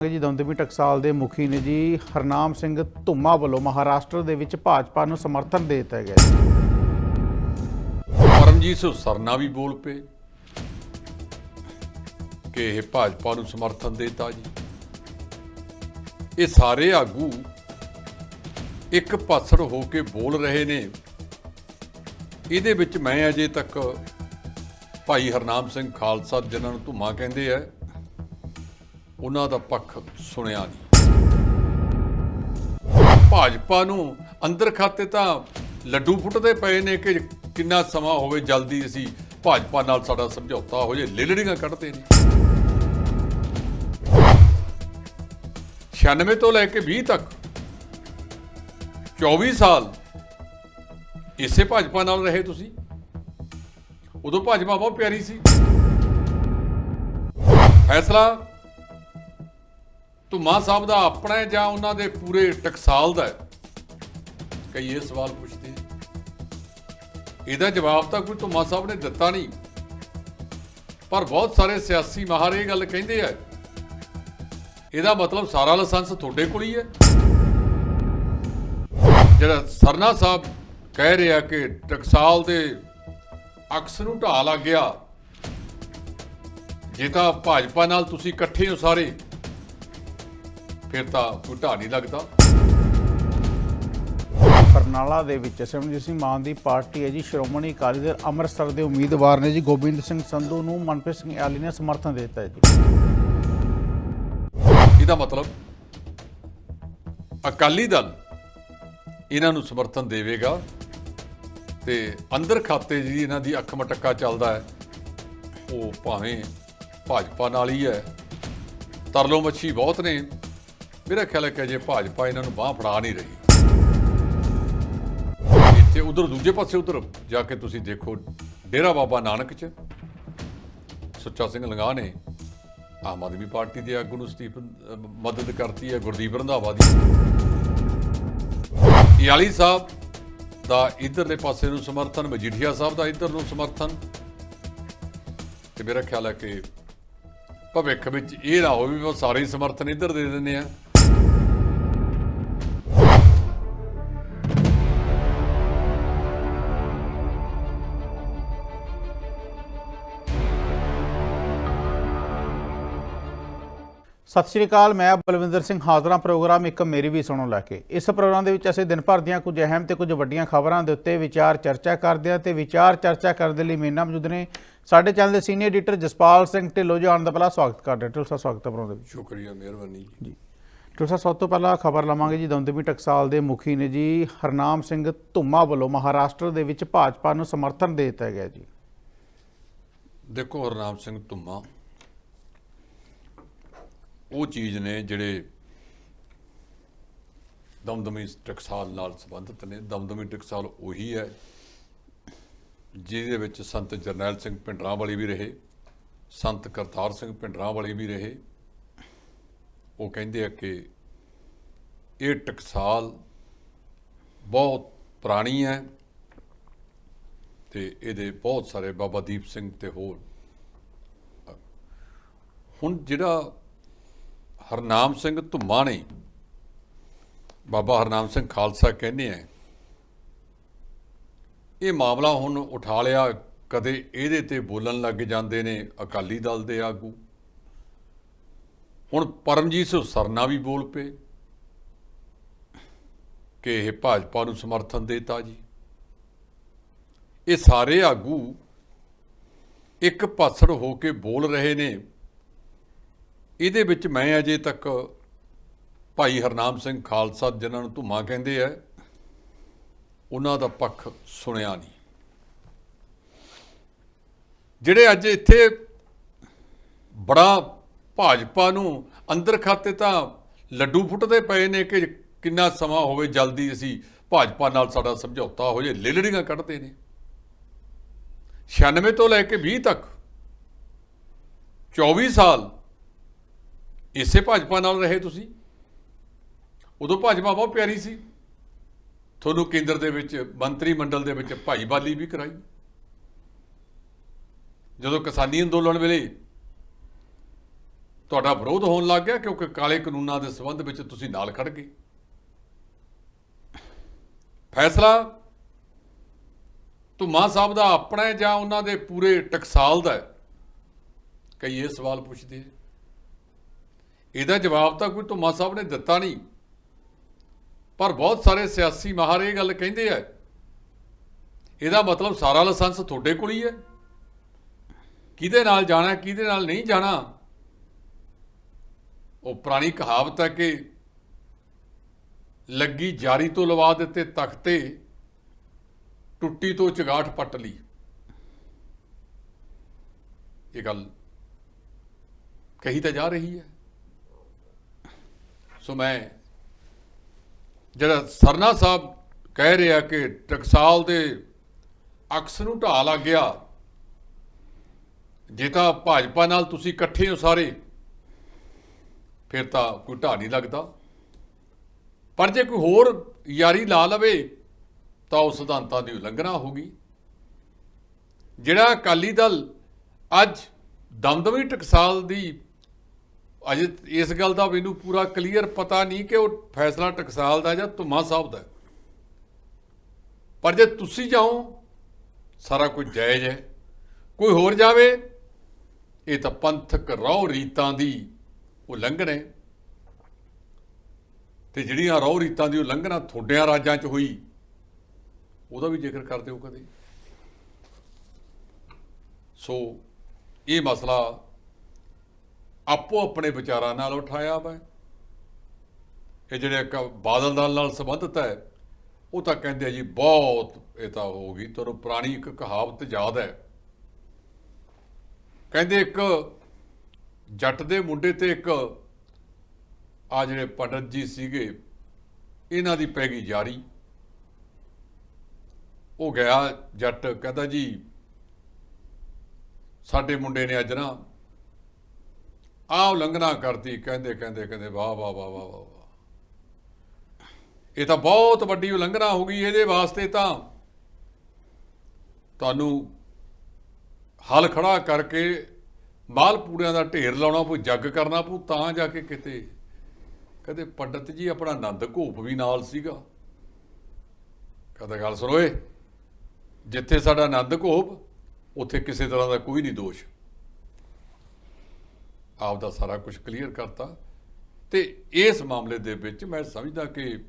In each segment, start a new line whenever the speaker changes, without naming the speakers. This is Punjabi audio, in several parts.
ਜੀ ਦਮਦਮੀ ਟਕਸਾਲ ਦੇ ਮੁਖੀ ਨੇ ਜੀ। ਹਰਨਾਮ ਸਿੰਘ ਧੁੰਮਾ ਵੱਲੋਂ ਮਹਾਰਾਸ਼ਟਰ ਦੇ ਵਿੱਚ ਭਾਜਪਾ ਨੂੰ ਸਮਰਥਨ ਦੇ ਦਿੱਤਾ ਗਿਆ ਹੈ
ਪਰਮਜੀਤ ਸਰਨਾ ਵੀ ਬੋਲ ਪਏ ਕਿ ਇਹ ਭਾਜਪਾ ਨੂੰ ਸਮਰਥਨ ਦੇਤਾ ਜੀ। ਇਹ ਸਾਰੇ ਆਗੂ ਇੱਕ ਪਾਸੜ ਹੋ ਕੇ ਬੋਲ ਰਹੇ ਨੇ। ਇਹਦੇ ਵਿੱਚ ਮੈਂ ਅਜੇ ਤੱਕ ਭਾਈ ਹਰਨਾਮ ਸਿੰਘ ਖਾਲਸਾ ਜਿਨ੍ਹਾਂ ਨੂੰ ਧੁਮਾ ਕਹਿੰਦੇ ਆ ਉਹਨਾਂ ਦਾ ਪੱਖ ਸੁਣਿਆ ਨਹੀਂ। ਭਾਜਪਾ ਨੂੰ ਅੰਦਰ ਖਾਤੇ ਤਾਂ ਲੱਡੂ ਫੁੱਟਦੇ ਪਏ ਨੇ ਕਿ ਕਿੰਨਾ ਸਮਾਂ ਹੋਵੇ ਜਲਦੀ ਅਸੀਂ ਭਾਜਪਾ ਨਾਲ ਸਾਡਾ ਸਮਝੌਤਾ ਹੋ ਜੇ, ਲੇਲੜੀਆਂ ਕੱਢਦੇ ਨੇ। 96 ਤੋਂ ਲੈ ਕੇ 20 ਤੱਕ 24 ਸਾਲ ਇਸੇ ਭਾਜਪਾ ਨਾਲ ਰਹੇ ਤੁਸੀਂ। ਉਦੋਂ ਭਾਜਪਾ ਬਹੁਤ ਪਿਆਰੀ ਸੀ। ਫੈਸਲਾ ਧੁਮਾ ਸਾਹਿਬ ਦਾ ਆਪਣਾ ਹੈ ਜਾਂ ਉਹਨਾਂ ਦੇ ਪੂਰੇ ਟਕਸਾਲ ਦਾ ਹੈ? ਕਈ ਇਹ ਸਵਾਲ ਪੁੱਛਦੇ ਇਹਦਾ ਜਵਾਬ ਤਾਂ ਕੋਈ ਧੁਮਾ ਸਾਹਿਬ ਨੇ ਦਿੱਤਾ ਨਹੀਂ। ਪਰ ਬਹੁਤ ਸਾਰੇ ਸਿਆਸੀ ਮਾਹਰ ਇਹ ਗੱਲ ਕਹਿੰਦੇ ਆ। ਇਹਦਾ ਮਤਲਬ ਸਾਰਾ ਲਾਇਸੈਂਸ ਤੁਹਾਡੇ ਕੋਲ ਹੀ ਹੈ। ਜਿਹੜਾ ਸਰਨਾ ਸਾਹਿਬ ਕਹਿ ਰਿਹਾ ਕਿ ਟਕਸਾਲ ਦੇ ਅਕਸ ਨੂੰ ਢਾਹ ਲੱਗ ਗਿਆ। ਜੇ ਤਾਂ ਭਾਜਪਾ ਨਾਲ ਤੁਸੀਂ ਇਕੱਠੇ ਹੋ ਸਾਰੇ। ਫਿਰ ਤਾਂ ਕੋਈ ਢਾਹ ਨਹੀਂ ਲੱਗਦਾ।
ਬਰਨਾਲਾ ਦੇ ਵਿੱਚ ਸਿਮਰਜੀਤ ਸਿੰਘ ਮਾਨ ਦੀ ਪਾਰਟੀ ਹੈ ਜੀ ਸ਼੍ਰੋਮਣੀ ਅਕਾਲੀ ਦਲ ਅੰਮ੍ਰਿਤਸਰ ਦੇ ਉਮੀਦਵਾਰ ਨੇ ਜੀ ਗੋਬਿੰਦ ਸਿੰਘ ਸੰਧੂ ਨੂੰ ਮਨਪ੍ਰੀਤ ਸਿੰਘ ਆਲੀ ਨੇ ਸਮਰਥਨ ਦੇ ਦਿੱਤਾ ਹੈ ਜੀ।
ਇਹਦਾ ਮਤਲਬ ਅਕਾਲੀ ਦਲ ਇਹਨਾਂ ਨੂੰ ਸਮਰਥਨ ਦੇਵੇਗਾ ਤੇ ਅੰਦਰ ਖਾਤੇ ਜਿਹੜੀ ਇਹਨਾਂ ਦੀ ਅੱਖ ਮਟੱਕਾ ਚੱਲਦਾ ਹੈ। ਉਹ ਭਾਵੇਂ ਭਾਜਪਾ ਨਾਲ ਹੀ ਹੈ। ਤਰਲੋ ਮੱਛੀ ਬਹੁਤ ਨੇ। ਮੇਰਾ ਖਿਆਲ ਹੈ ਕਿ ਜੇ ਭਾਜਪਾ ਇਹਨਾਂ ਨੂੰ ਬਾਹ ਫੜਾ ਨਹੀਂ ਰਹੀ। ਇੱਥੇ ਉਧਰ, ਦੂਜੇ ਪਾਸੇ ਉਧਰ ਜਾ ਕੇ ਤੁਸੀਂ ਦੇਖੋ, ਡੇਰਾ ਬਾਬਾ ਨਾਨਕ ਚ ਸੁੱਚਾ ਸਿੰਘ ਲੰਗਾ ਨੇ ਆਮ ਆਦਮੀ ਪਾਰਟੀ ਦੇ ਆਗੂ ਨੂੰ ਸਟੀਫ ਮਦਦ ਕਰਤੀ ਹੈ, ਗੁਰਦੀਪ ਰੰਧਾਵਾ ਦੀ। ਯਾਲੀ ਸਾਹਿਬ ਦਾ ਇਧਰਲੇ ਪਾਸੇ ਨੂੰ ਸਮਰਥਨ, ਮਜੀਠੀਆ ਸਾਹਿਬ ਦਾ ਇਧਰ ਨੂੰ ਸਮਰਥਨ। ਤੇ ਮੇਰਾ ਖਿਆਲ ਹੈ ਕਿ ਭਵਿੱਖ ਵਿੱਚ ਇਹ ਨਾ ਹੋਵੇ ਵੀ ਸਾਰੇ ਹੀ ਸਮਰਥਨ ਇਧਰ ਦੇ ਦਿੰਦੇ ਆ।
ਸਤਿ ਸ਼੍ਰੀ ਅਕਾਲ ਮੈਂ ਬਲਵਿੰਦਰ ਸਿੰਘ ਹਾਜ਼ਰਾਂ ਪ੍ਰੋਗਰਾਮ ਇੱਕ ਮੇਰੀ ਵੀ ਸੁਣੋ ਲੈ ਕੇ। ਇਸ ਪ੍ਰੋਗਰਾਮ ਦੇ ਵਿੱਚ ਅਸੀਂ ਦਿਨ ਭਰ ਦੀਆਂ ਕੁਝ ਅਹਿਮ ਤੇ ਕੁਝ ਵੱਡੀਆਂ ਖਬਰਾਂ ਦੇ ਉੱਤੇ ਵਿਚਾਰ ਚਰਚਾ ਕਰਦੇ ਹਾਂ ਤੇ ਵਿਚਾਰ ਚਰਚਾ ਕਰਨ ਦੇ ਲਈ ਮੇਰੇ ਨਾਲ ਮੌਜੂਦ ਨੇ ਸਾਡੇ ਚੈਨਲ ਦੇ ਸੀਨੀਅਰ ਐਡੀਟਰ ਜਸਪਾਲ ਸਿੰਘ ਢਿੱਲੋਂ ਜੀ ਆਉਣ ਦਾ ਪਹਿਲਾਂ ਸਵਾਗਤ ਕਰਦੇ ਹਾਂ। ਢਿੱਲੋਂ ਸਾਹਿਬ ਸਵਾਗਤ ਹੈ ਪ੍ਰੋਗਰਾਮ ਦੇ ਵਿੱਚ।
ਸ਼ੁਕਰੀਆ ਮਿਹਰਬਾਨੀ ਜੀ।
ਢਿੱਲੋਂ ਸਾਹਿਬ ਸਭ ਤੋਂ ਪਹਿਲਾਂ ਖਬਰ ਲਵਾਂਗੇ ਜੀ ਦਮਦਮੀ ਟਕਸਾਲ ਦੇ ਮੁਖੀ ਨੇ ਜੀ। ਹਰਨਾਮ ਸਿੰਘ ਧੁੰਮਾ ਵੱਲੋਂ ਮਹਾਰਾਸ਼ਟਰ ਦੇ ਵਿੱਚ ਭਾਜਪਾ ਨੂੰ ਸਮਰਥਨ ਦੇ ਦਿੱਤਾ ਗਿਆ ਜੀ।
ਦੇਖੋ, ਹਰਨਾਮ ਸਿੰਘ ਧੁੰਮਾ, ਉਹ ਚੀਜ਼ ਨੇ ਜਿਹੜੇ ਦਮਦਮੀ ਟਕਸਾਲ ਨਾਲ ਸੰਬੰਧਿਤ ਨੇ। ਦਮਦਮੀ ਟਕਸਾਲ ਉਹੀ ਹੈ ਜਿਹਦੇ ਵਿੱਚ ਸੰਤ ਜਰਨੈਲ ਸਿੰਘ ਭਿੰਡਰਾਂ ਵਾਲੀ ਵੀ ਰਹੇ, ਸੰਤ ਕਰਤਾਰ ਸਿੰਘ ਭਿੰਡਰਾਂ ਵਾਲੇ ਵੀ ਰਹੇ ਉਹ ਕਹਿੰਦੇ ਆ ਕਿ ਇਹ ਟਕਸਾਲ ਬਹੁਤ ਪੁਰਾਣੀ ਹੈ ਤੇ ਇਹਦੇ ਬਹੁਤ ਸਾਰੇ ਬਾਬਾ ਦੀਪ ਸਿੰਘ ਤੇ ਹੋਰ। ਹੁਣ ਜਿਹੜਾ ਹਰਨਾਮ ਸਿੰਘ ਧੁੰਮਾ ਨੇ ਬਾਬਾ ਹਰਨਾਮ ਸਿੰਘ ਖਾਲਸਾ ਕਹਿੰਦੇ ਆ, ਇਹ ਮਾਮਲਾ ਹੁਣ ਉਠਾ ਲਿਆ, ਕਦੇ ਇਹਦੇ ਤੇ ਬੋਲਣ ਲੱਗ ਜਾਂਦੇ ਨੇ ਅਕਾਲੀ ਦਲ ਦੇ ਆਗੂ। ਹੁਣ ਪਰਮਜੀਤ ਸਰਨਾ ਵੀ ਬੋਲ ਪਏ ਕਿ ਇਹ ਭਾਜਪਾ ਨੂੰ ਸਮਰਥਨ ਦੇਤਾ ਜੀ। ਇਹ ਸਾਰੇ ਆਗੂ ਇੱਕ ਪਾਸੜ ਹੋ ਕੇ ਬੋਲ ਰਹੇ ਨੇ। ਇਹਦੇ ਵਿੱਚ ਮੈਂ ਅਜੇ ਤੱਕ ਭਾਈ ਹਰਨਾਮ ਸਿੰਘ ਖਾਲਸਾ ਜਿਨ੍ਹਾਂ ਨੂੰ ਧੁਮਾ ਕਹਿੰਦੇ ਆ, ਉਹਨਾਂ ਦਾ ਪੱਖ ਸੁਣਿਆ ਨਹੀਂ। ਜਿਹੜੇ ਅੱਜ ਇੱਥੇ ਬੜਾ ਭਾਜਪਾ ਨੂੰ ਅੰਦਰ ਖਾਤੇ ਤਾਂ ਲੱਡੂ ਫੁੱਟਦੇ ਪਏ ਨੇ ਕਿ ਕਿੰਨਾ ਸਮਾਂ ਹੋਵੇ ਜਲਦੀ ਅਸੀਂ ਭਾਜਪਾ ਨਾਲ ਸਾਡਾ ਸਮਝੌਤਾ ਹੋ ਜੇ, ਲੇਲੜੀਆਂ ਕੱਢਦੇ ਨੇ। 96 ਤੋਂ ਲੈ ਕੇ 20 ਤੱਕ 24 ਸਾਲ ਇਸੇ ਭਾਜਪਾ ਨਾਲ ਰਹੇ ਤੁਸੀਂ। ਉਦੋਂ ਭਾਜਪਾ ਬਹੁਤ ਪਿਆਰੀ ਸੀ। ਤੁਹਾਨੂੰ ਕੇਂਦਰ ਦੇ ਵਿੱਚ, ਮੰਤਰੀ ਮੰਡਲ ਦੇ ਵਿੱਚ ਭਾਈਵਾਲੀ ਵੀ ਕਰਾਈ। ਜਦੋਂ ਕਿਸਾਨੀ ਅੰਦੋਲਨ ਵੇਲੇ ਤੁਹਾਡਾ ਵਿਰੋਧ ਹੋਣ ਲੱਗ ਗਿਆ ਕਿਉਂਕਿ ਕਾਲੇ ਕਾਨੂੰਨਾਂ ਦੇ ਸੰਬੰਧ ਵਿੱਚ ਤੁਸੀਂ ਨਾਲ ਖੜ ਗਏ। ਫੈਸਲਾ ਧੁਮਾ ਸਾਹਿਬ ਦਾ ਆਪਣਾ ਹੈ ਜਾਂ ਉਹਨਾਂ ਦੇ ਪੂਰੇ ਟਕਸਾਲ ਦਾ ਹੈ? ਕਈ ਇਹ ਸਵਾਲ ਪੁੱਛਦੇ ਆ। ਇਹਦਾ ਜਵਾਬ ਤਾਂ ਕੋਈ ਧੁਮਾ ਸਾਹਿਬ ਨੇ ਦਿੱਤਾ ਨਹੀਂ। ਪਰ ਬਹੁਤ ਸਾਰੇ ਸਿਆਸੀ ਮਾਹਰ ਇਹ ਗੱਲ ਕਹਿੰਦੇ ਆ। ਇਹਦਾ ਮਤਲਬ ਸਾਰਾ ਲਾਇਸੈਂਸ ਤੁਹਾਡੇ ਕੋਲ ਹੀ ਹੈ। ਕਿਹਦੇ ਨਾਲ ਜਾਣਾ, ਕਿਹਦੇ ਨਾਲ ਨਹੀਂ ਜਾਣਾ? ਉਹ ਪੁਰਾਣੀ ਕਹਾਵਤ ਹੈ ਕਿ ਲੱਗੀ ਜਾਰੀ ਤੋਂ ਲਵਾ ਦਿੱਤੇ ਤਖਤੇ ਟੁੱਟੀ ਤੋਂ ਚਗਾਠ ਪੱਟ ਲਈ। ਇਹ ਗੱਲ ਕਹੀ ਤਾਂ ਜਾ ਰਹੀ ਹੈ। ਸੋ ਮੈਂ ਜਿਹੜਾ ਸਰਨਾ ਸਾਹਿਬ ਕਹਿ ਰਿਹਾ ਕਿ ਟਕਸਾਲ ਦੇ ਅਕਸ ਨੂੰ ਢਾਹ ਲੱਗ ਗਿਆ, ਜੇ ਤਾਂ ਭਾਜਪਾ ਨਾਲ ਤੁਸੀਂ ਇਕੱਠੇ ਹੋ ਸਾਰੇ ਫਿਰ ਤਾਂ ਕੋਈ ਢਾਹ ਨਹੀਂ ਲੱਗਦਾ। ਪਰ ਜੇ ਕੋਈ ਹੋਰ ਯਾਰੀ ਲਾ ਲਵੇ, ਤਾਂ ਉਹ ਸਿਧਾਂਤਾਂ ਦੀ ਉਲੰਘਣਾ ਹੋਗੀ ਜਿਹੜਾ ਅਕਾਲੀ ਦਲ ਅੱਜ ਦਮਦਮੀ ਟਕਸਾਲ ਦੀ, ਅਜੇ ਇਸ ਗੱਲ ਦਾ ਮੈਨੂੰ ਪੂਰਾ ਕਲੀਅਰ ਪਤਾ ਨਹੀਂ ਕਿ ਉਹ ਫੈਸਲਾ ਟਕਸਾਲ ਦਾ ਜਾਂ ਧੁਮਾ ਸਾਹਿਬ ਦਾ ਪਰ ਜੇ ਤੁਸੀਂ ਜਾਓ, ਸਾਰਾ ਕੁਝ ਜਾਇਜ਼ ਹੈ। ਕੋਈ ਹੋਰ ਜਾਵੇ, ਇਹ ਤਾਂ ਪੰਥਕ ਰੌ ਰੀਤਾਂ ਦੀ ਉਹ ਲੰਘਣੇ ਤੇ ਜਿਹੜੀਆਂ ਰੌ ਰੀਤਾਂ ਦੀ ਉਲੰਘਣਾ ਤੁਹਾਡਿਆਂ ਰਾਜਾਂ 'ਚ ਹੋਈ, ਉਹਦਾ ਵੀ ਜ਼ਿਕਰ ਕਰ ਦਿਓ ਕਦੇ? ਸੋ ਇਹ ਮਸਲਾ ਆਪੋ ਆਪਣੇ ਵਿਚਾਰਾਂ ਨਾਲ ਉਠਾਇਆ ਵਾ। ਇਹ ਜਿਹੜੇ ਕ- ਬਾਦਲ ਦਲ ਨਾਲ ਸੰਬੰਧਿਤ ਹੈ, ਉਹ ਤਾਂ ਕਹਿੰਦੇ ਆ ਜੀ, ਬਹੁਤ ਇਹ ਤਾਂ ਹੋ ਗਈ, ਤੁਹਾਨੂੰ ਪੁਰਾਣੀ ਇੱਕ ਕਹਾਵਤ ਯਾਦ ਹੈ। ਕਹਿੰਦੇ ਇੱਕ ਜੱਟ ਦੇ ਮੁੰਡੇ ਤੇ ਇੱਕ ਆ ਜਿਹੜੇ ਪੰਡਤ ਜੀ ਸੀਗੇ, ਇਹਨਾਂ ਦੀ ਪੈ ਗਈ ਜਾਰੀ ਉਹ ਗਿਆ ਜੱਟ, ਕਹਿੰਦਾ ਜੀ, ਸਾਡੇ ਮੁੰਡੇ ਨੇ ਅੱਜ ਨਾ ਆਹ ਉਲੰਘਣਾ ਕਰਤੀ, ਕਹਿੰਦੇ ਕਹਿੰਦੇ ਕਹਿੰਦੇ, ਵਾਹ ਵਾਹ ਵਾਹ ਵਾਹ ਵਾਹ ਵਾਹ। ਇਹ ਤਾਂ ਬਹੁਤ ਵੱਡੀ ਉਲੰਘਣਾ ਹੋ ਗਈ, ਇਹਦੇ ਵਾਸਤੇ ਤਾਂ ਤੁਹਾਨੂੰ ਹੱਲ ਖੜਾ ਕਰਕੇ ਮਾਲ ਪੂੜਿਆਂ ਦਾ ਢੇਰ ਲਾਉਣਾ ਪਊ, ਜੱਗ ਕਰਨਾ ਪਊ, ਤਾਂ ਜਾ ਕੇ ਕਿਤੇ ਕਹਿੰਦੇ ਪੰਡਤ ਜੀ ਆਪਣਾ ਆਨੰਦ ਘੋਪ ਵੀ ਨਾਲ ਸੀਗਾ। ਕਹਿੰਦਾ ਗੱਲ ਸੁਣੋ ਏ, ਜਿੱਥੇ ਸਾਡਾ ਆਨੰਦ ਘੋਪ, ਉੱਥੇ ਕਿਸੇ ਤਰ੍ਹਾਂ ਦਾ ਕੋਈ ਨਹੀਂ ਦੋਸ਼। ਆਪ ਦਾ ਸਾਰਾ ਕੁਝ ਕਲੀਅਰ ਕਰਤਾ। ਤੇ ਇਸ ਮਾਮਲੇ ਦੇ ਵਿੱਚ ਮੈਂ ਸਮਝਦਾ ਕਿ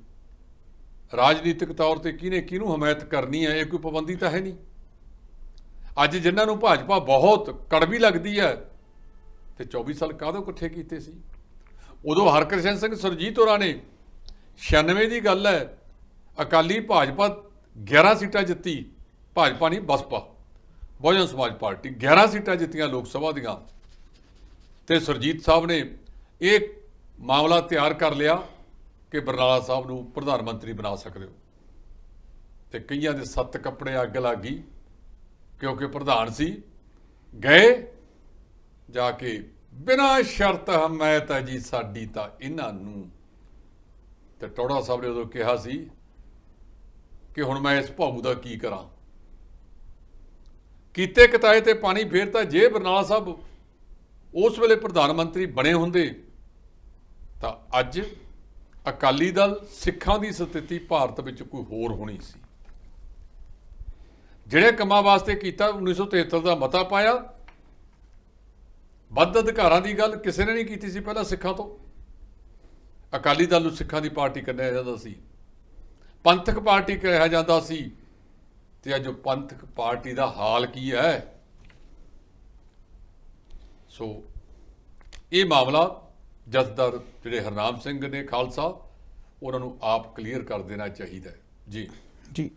ਰਾਜਨੀਤਿਕ ਤੌਰ ਤੇ ਕਿਹਨੇ ਕਿਹਨੂੰ ਹਮਾਇਤ ਕਰਨੀ ਹੈ, ਇਹ ਕੋਈ ਪਾਬੰਦੀ ਤਾਂ ਹੈ ਨਹੀਂ। ਅੱਜ ਜਿਨ੍ਹਾਂ ਨੂੰ ਭਾਜਪਾ ਬਹੁਤ ਕੜਵੀ ਲੱਗਦੀ ਹੈ ਤੇ 24 ਸਾਲ ਕਾਹਦੋਂ ਇਕੱਠੇ ਕੀਤੇ ਸੀ? ਉਦੋਂ ਹਰਕ੍ਰਿਸ਼ਨ ਸਿੰਘ ਸੁਰਜੀਤ ਹੋਰਾਂ ਨੇ 96 ਦੀ ਗੱਲ ਹੈ, ਅਕਾਲੀ ਭਾਜਪਾ 11 ਸੀਟਾਂ ਜਿੱਤੀ, ਭਾਜਪਾ ਨਹੀਂ, ਬਸਪਾ। ਬਹੁਜਨ ਸਮਾਜ ਪਾਰਟੀ 11 ਸੀਟਾਂ ਜਿੱਤੀਆਂ ਲੋਕ ਸਭਾ ਦੀਆਂ। ਤੇ ਸੁਰਜੀਤ ਸਾਹਿਬ ਨੇ ਇਹ ਮਾਮਲਾ ਤਿਆਰ ਕਰ ਲਿਆ ਕਿ ਬਰਨਾਲਾ ਸਾਹਿਬ ਨੂੰ ਪ੍ਰਧਾਨ ਮੰਤਰੀ ਬਣਾ ਸਕਦੇ ਹੋ। ਤੇ ਕਈਆਂ ਦੇ ਸੱਤ ਕੱਪੜੇ ਅੱਗ ਲੱਗ ਕਿਉਂਕਿ ਪ੍ਰਧਾਨ ਸੀ, ਗਏ ਜਾ ਕੇ ਬਿਨਾਂ ਸ਼ਰਤ ਹਮਾਇਤ ਹੈ ਜੀ ਸਾਡੀ ਤਾਂ ਇਹਨਾਂ ਨੂੰ। ਤੇ ਟੋੜਾ ਸਾਹਿਬ ਨੇ ਉਦੋਂ ਕਿਹਾ ਸੀ ਕਿ ਹੁਣ ਮੈਂ ਇਸ ਭਾਊ ਦਾ ਕੀ ਕਰਾਂ? ਕੀਤੇ ਕਤਾਏ ਤੇ ਪਾਣੀ ਫੇਰ ਤਾਂ ਜੇ ਬਰਨਾਲਾ ਸਾਹਿਬ ਉਸ ਵੇਲੇ ਪ੍ਰਧਾਨ ਮੰਤਰੀ ਬਣੇ ਹੁੰਦੇ, ਤਾਂ ਅੱਜ ਅਕਾਲੀ ਦਲ ਸਿੱਖਾਂ ਦੀ ਸਥਿਤੀ ਭਾਰਤ ਵਿੱਚ ਕੋਈ ਹੋਰ ਹੋਣੀ ਸੀ। ਜਿਹੜੇ ਕੰਮਾਂ ਵਾਸਤੇ ਕੀਤਾ 1973 ਦਾ ਮਤਾ ਪਾਇਆ ਵੱਧ ਅਧਿਕਾਰਾਂ ਦੀ ਗੱਲ ਕਿਸੇ ਨੇ ਨਹੀਂ ਕੀਤੀ ਸੀ ਪਹਿਲਾਂ ਸਿੱਖਾਂ ਤੋਂ। ਅਕਾਲੀ ਦਲ ਨੂੰ ਸਿੱਖਾਂ ਦੀ ਪਾਰਟੀ ਕਹਿੰਦਾ ਜਾਂਦਾ ਸੀ। ਪੰਥਕ ਪਾਰਟੀ ਕਿਹਾ ਜਾਂਦਾ ਸੀ। ਤੇ ਅੱਜ ਉਹ ਪੰਥਕ ਪਾਰਟੀ ਦਾ ਹਾਲ ਕੀ ਹੈ? ਸੋ ਇਹ ਮਾਮਲਾ ਜਥੇਦਾਰ ਜਿਹੜੇ ਹਰਨਾਮ ਸਿੰਘ ਨੇ ਖਾਲਸਾ, ਉਹਨਾਂ ਨੂੰ ਆਪ ਕਲੀਅਰ ਕਰ ਦੇਣਾ ਚਾਹੀਦਾ ਜੀ।
ਜੀ।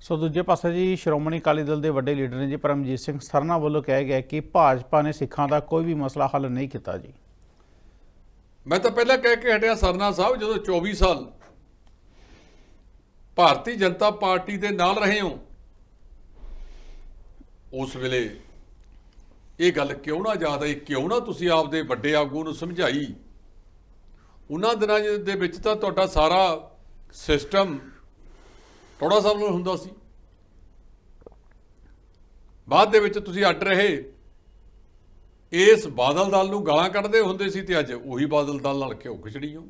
ਸੋ ਦੂਜੇ ਪਾਸੇ ਜੀ, ਸ਼੍ਰੋਮਣੀ ਅਕਾਲੀ ਦਲ ਦੇ ਵੱਡੇ ਲੀਡਰ ਨੇ ਜੀ ਪਰਮਜੀਤ ਸਿੰਘ ਸਰਨਾ ਵੱਲੋਂ ਕਿਹਾ ਗਿਆ ਕਿ ਭਾਜਪਾ ਨੇ ਸਿੱਖਾਂ ਦਾ ਕੋਈ ਵੀ ਮਸਲਾ ਹੱਲ ਨਹੀਂ ਕੀਤਾ ਜੀ।
ਮੈਂ ਤਾਂ ਪਹਿਲਾਂ ਕਹਿ ਕੇ ਹਟਿਆ ਸਰਨਾ ਸਾਹਿਬ, ਜਦੋਂ 24 ਸਾਲ ਭਾਰਤੀ ਜਨਤਾ ਪਾਰਟੀ ਦੇ ਨਾਲ ਰਹੇ ਹੋ, ਉਸ ਵੇਲੇ ਇਹ ਗੱਲ ਕਿਉਂ ਨਾ ਯਾਦ ਆਈ? ਕਿਉਂ ਨਾ ਤੁਸੀਂ ਆਪਦੇ ਵੱਡੇ ਆਗੂ ਨੂੰ ਸਮਝਾਈ? ਉਹਨਾਂ ਦਿਨਾਂ ਦੇ ਵਿੱਚ ਤਾਂ ਤੁਹਾਡਾ ਸਾਰਾ ਸਿਸਟਮ ਥੋੜਾ ਸਾਹਿਬ ਨਾਲ ਹੁੰਦਾ ਸੀ। ਬਾਅਦ ਦੇ ਵਿੱਚ ਤੁਸੀਂ ਅੱਡ ਰਹੇ। ਇਸ ਬਾਦਲ ਦਲ ਨੂੰ ਗਾਲਾਂ ਕੱਢਦੇ ਹੁੰਦੇ ਸੀ ਤੇ ਅੱਜ ਉਹੀ ਬਾਦਲ ਦਲ ਨਾਲ ਘਿਓ ਖਿਚੜੀ ਹੋ।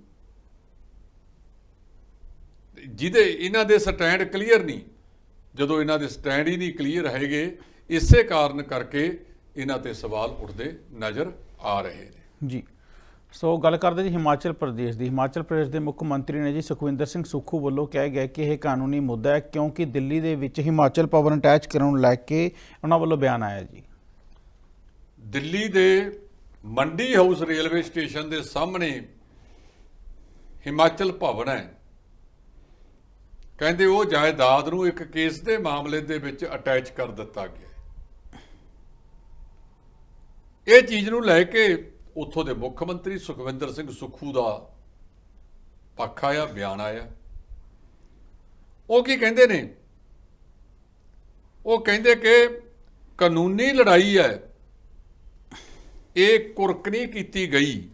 ਜਿਹਦੇ ਇਹਨਾਂ ਦੇ ਸਟੈਂਡ ਕਲੀਅਰ ਨਹੀਂ, ਜਦੋਂ ਇਹਨਾਂ ਦੇ ਸਟੈਂਡ ਹੀ ਨਹੀਂ ਕਲੀਅਰ ਹੈਗੇ, ਇਸੇ ਕਾਰਨ ਕਰਕੇ ਇਹਨਾਂ ਤੇ ਸਵਾਲ ਉੱਠਦੇ ਨਜ਼ਰ ਆ ਰਹੇ ਨੇ।
ਜੀ। ਸੋ ਗੱਲ ਕਰਦੇ ਜੀ ਹਿਮਾਚਲ ਪ੍ਰਦੇਸ਼ ਦੀ। ਹਿਮਾਚਲ ਪ੍ਰਦੇਸ਼ ਦੇ ਮੁੱਖ ਮੰਤਰੀ ਨੇ ਜੀ ਸੁਖਵਿੰਦਰ ਸਿੰਘ ਸੁੱਖੂ ਵੱਲੋਂ ਕਿਹਾ ਗਿਆ ਕਿ ਇਹ ਕਾਨੂੰਨੀ ਮੁੱਦਾ ਹੈ ਕਿਉਂਕਿ ਦਿੱਲੀ ਦੇ ਵਿੱਚ ਹਿਮਾਚਲ ਭਵਨ ਅਟੈਚ ਕਰਨ ਲੈ ਕੇ ਉਹਨਾਂ ਵੱਲੋਂ ਬਿਆਨ ਆਇਆ ਜੀ।
ਦਿੱਲੀ ਦੇ ਮੰਡੀ ਹਾਊਸ ਰੇਲਵੇ ਸਟੇਸ਼ਨ ਦੇ ਸਾਹਮਣੇ ਹਿਮਾਚਲ ਭਵਨ ਹੈ। ਕਹਿੰਦੇ ਉਹ ਜਾਇਦਾਦ ਨੂੰ ਇੱਕ ਕੇਸ ਦੇ ਮਾਮਲੇ ਦੇ ਵਿੱਚ ਅਟੈਚ ਕਰ ਦਿੱਤਾ ਗਿਆ ਇਹ ਚੀਜ਼ ਨੂੰ ਲੈ ਕੇ ਉੱਥੋਂ ਦੇ ਮੁੱਖ ਮੰਤਰੀ ਸੁਖਵਿੰਦਰ ਸਿੰਘ ਸੁੱਖੂ ਦਾ ਪੱਖ ਆਇਆ, ਬਿਆਨ ਆਇਆ। ਉਹ ਕੀ ਕਹਿੰਦੇ ਨੇ? ਉਹ ਕਹਿੰਦੇ ਕਿ ਕਾਨੂੰਨੀ ਲੜਾਈ ਹੈ। ਇਹ ਕੁਰਕਨੀ ਕੀਤੀ ਗਈ।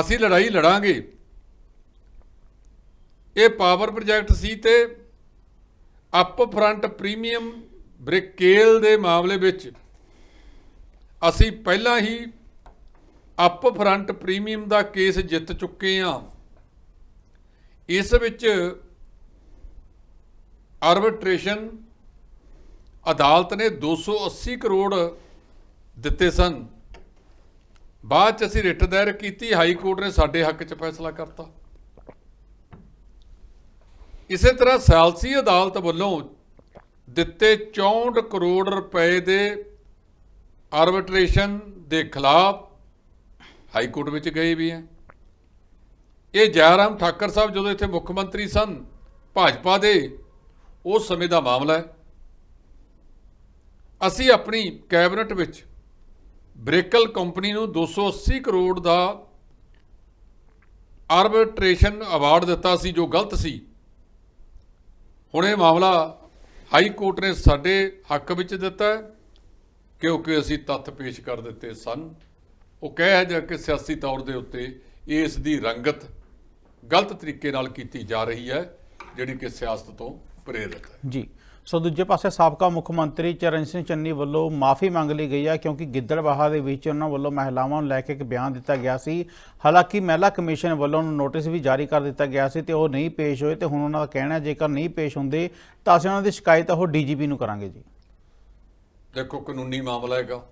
ਅਸੀਂ ਲੜਾਈ ਲੜਾਂਗੇ। ਇਹ ਪਾਵਰ ਪ੍ਰੋਜੈਕਟ ਸੀ ਤੇ ਅਪ ਫਰੰਟ ਪ੍ਰੀਮੀਅਮ ਬ੍ਰਿਕੇਲ ਦੇ ਮਾਮਲੇ ਵਿੱਚ ਅਸੀਂ ਪਹਿਲਾਂ ਹੀ ਅਪ ਫਰੰਟ ਪ੍ਰੀਮੀਅਮ ਦਾ ਕੇਸ ਜਿੱਤ ਚੁੱਕੇ ਹਾਂ। ਇਸ ਵਿੱਚ ਆਰਬਿਟ੍ਰੇਸ਼ਨ ਅਦਾਲਤ ਨੇ 280 ਕਰੋੜ ਦਿੱਤੇ ਸਨ। ਬਾਅਦ ਚ ਅਸੀਂ ਰਿਟ ਦਾਇਰ ਕੀਤੀ, ਹਾਈ ਕੋਰਟ ਨੇ ਸਾਡੇ ਹੱਕ ਚ ਫੈਸਲਾ ਕਰਤਾ। ਇਸੇ ਤਰ੍ਹਾਂ ਸਾਲਸੀ ਅਦਾਲਤ ਵੱਲੋਂ ਦਿੱਤੇ 64 ਕਰੋੜ ਰੁਪਏ ਦੇ ਆਰਬਿਟ੍ਰੇਸ਼ਨ ਦੇ ਖਿਲਾਫ ਹਾਈ ਕੋਰਟ ਵਿੱਚ ਗਏ ਵੀ ਹੈ। ਇਹ ਜੈਰਾਮ ਠਾਕਰ ਸਾਹਿਬ ਜਦੋਂ ਇੱਥੇ ਮੁੱਖ ਮੰਤਰੀ ਸਨ, ਭਾਜਪਾ ਦੇ, ਉਸ ਸਮੇਂ ਦਾ ਮਾਮਲਾ ਹੈ। ਅਸੀਂ ਆਪਣੀ ਕੈਬਨਿਟ ਵਿੱਚ ਬ੍ਰੇਕਲ ਕੰਪਨੀ ਨੂੰ 280 ਕਰੋੜ ਦਾ ਆਰਬਿਟ੍ਰੇਸ਼ਨ ਅਵਾਰਡ ਦਿੱਤਾ ਸੀ, ਜੋ ਗਲਤ ਸੀ। ਹੁਣ ਇਹ ਮਾਮਲਾ ਹਾਈ ਕੋਰਟ ਨੇ ਸਾਡੇ ਹੱਕ ਵਿੱਚ ਦਿੱਤਾ ਹੈ। ਕਿਉਂਕਿ ਅਸੀਂ ਤੱਥ ਪੇਸ਼ ਕਰ ਦਿੱਤੇ ਸਨ। ਉਹ ਕਹਿ ਜਾ ਕਿ ਸਿਆਸੀ ਤੌਰ ਦੇ ਉੱਤੇ ਇਸ ਦੀ ਰੰਗਤ ਗਲਤ ਤਰੀਕੇ ਨਾਲ ਕੀਤੀ ਜਾ ਰਹੀ ਹੈ, ਜਿਹੜੀ ਕਿ ਸਿਆਸਤ ਤੋਂ ਪ੍ਰੇਰਿਤ ਹੈ।
ਜੀ। ਸੋ ਦੂਜੇ ਪਾਸੇ ਸਾਬਕਾ ਮੁੱਖ ਮੰਤਰੀ ਚਰਨ ਸਿੰਘ ਚੰਨੀ ਵੱਲੋਂ ਮਾਫੀ ਮੰਗ ਲਈ ਗਈ ਹੈ ਕਿਉਂਕਿ ਗਿੱਦੜਬਾਹਾ ਦੇ ਵਿੱਚ ਉਹਨਾਂ ਵੱਲੋਂ ਮਹਿਲਾਵਾਂ ਨੂੰ ਲੈ ਕੇ ਇੱਕ ਬਿਆਨ ਦਿੱਤਾ ਗਿਆ ਸੀ। ਹਾਲਾਂਕਿ ਮਹਿਲਾ ਕਮਿਸ਼ਨ ਵੱਲੋਂ ਉਹਨੂੰ ਨੋਟਿਸ ਵੀ ਜਾਰੀ ਕਰ ਦਿੱਤਾ ਗਿਆ ਸੀ ਤੇ ਉਹ ਨਹੀਂ ਪੇਸ਼ ਹੋਏ ਤੇ ਹੁਣ ਉਹਨਾਂ ਦਾ ਕਹਿਣਾ ਜੇਕਰ ਨਹੀਂ ਪੇਸ਼ ਹੁੰਦੇ ਤਾਂ ਅਸੀਂ ਉਹਨਾਂ ਦੀ ਸ਼ਿਕਾਇਤ ਉਹ ਡੀਜੀਪੀ ਨੂੰ ਕਰਾਂਗੇ ਜੀ।
ਦੇਖੋ ਕਾਨੂੰਨੀ ਮਾਮਲਾ ਹੈਗਾ।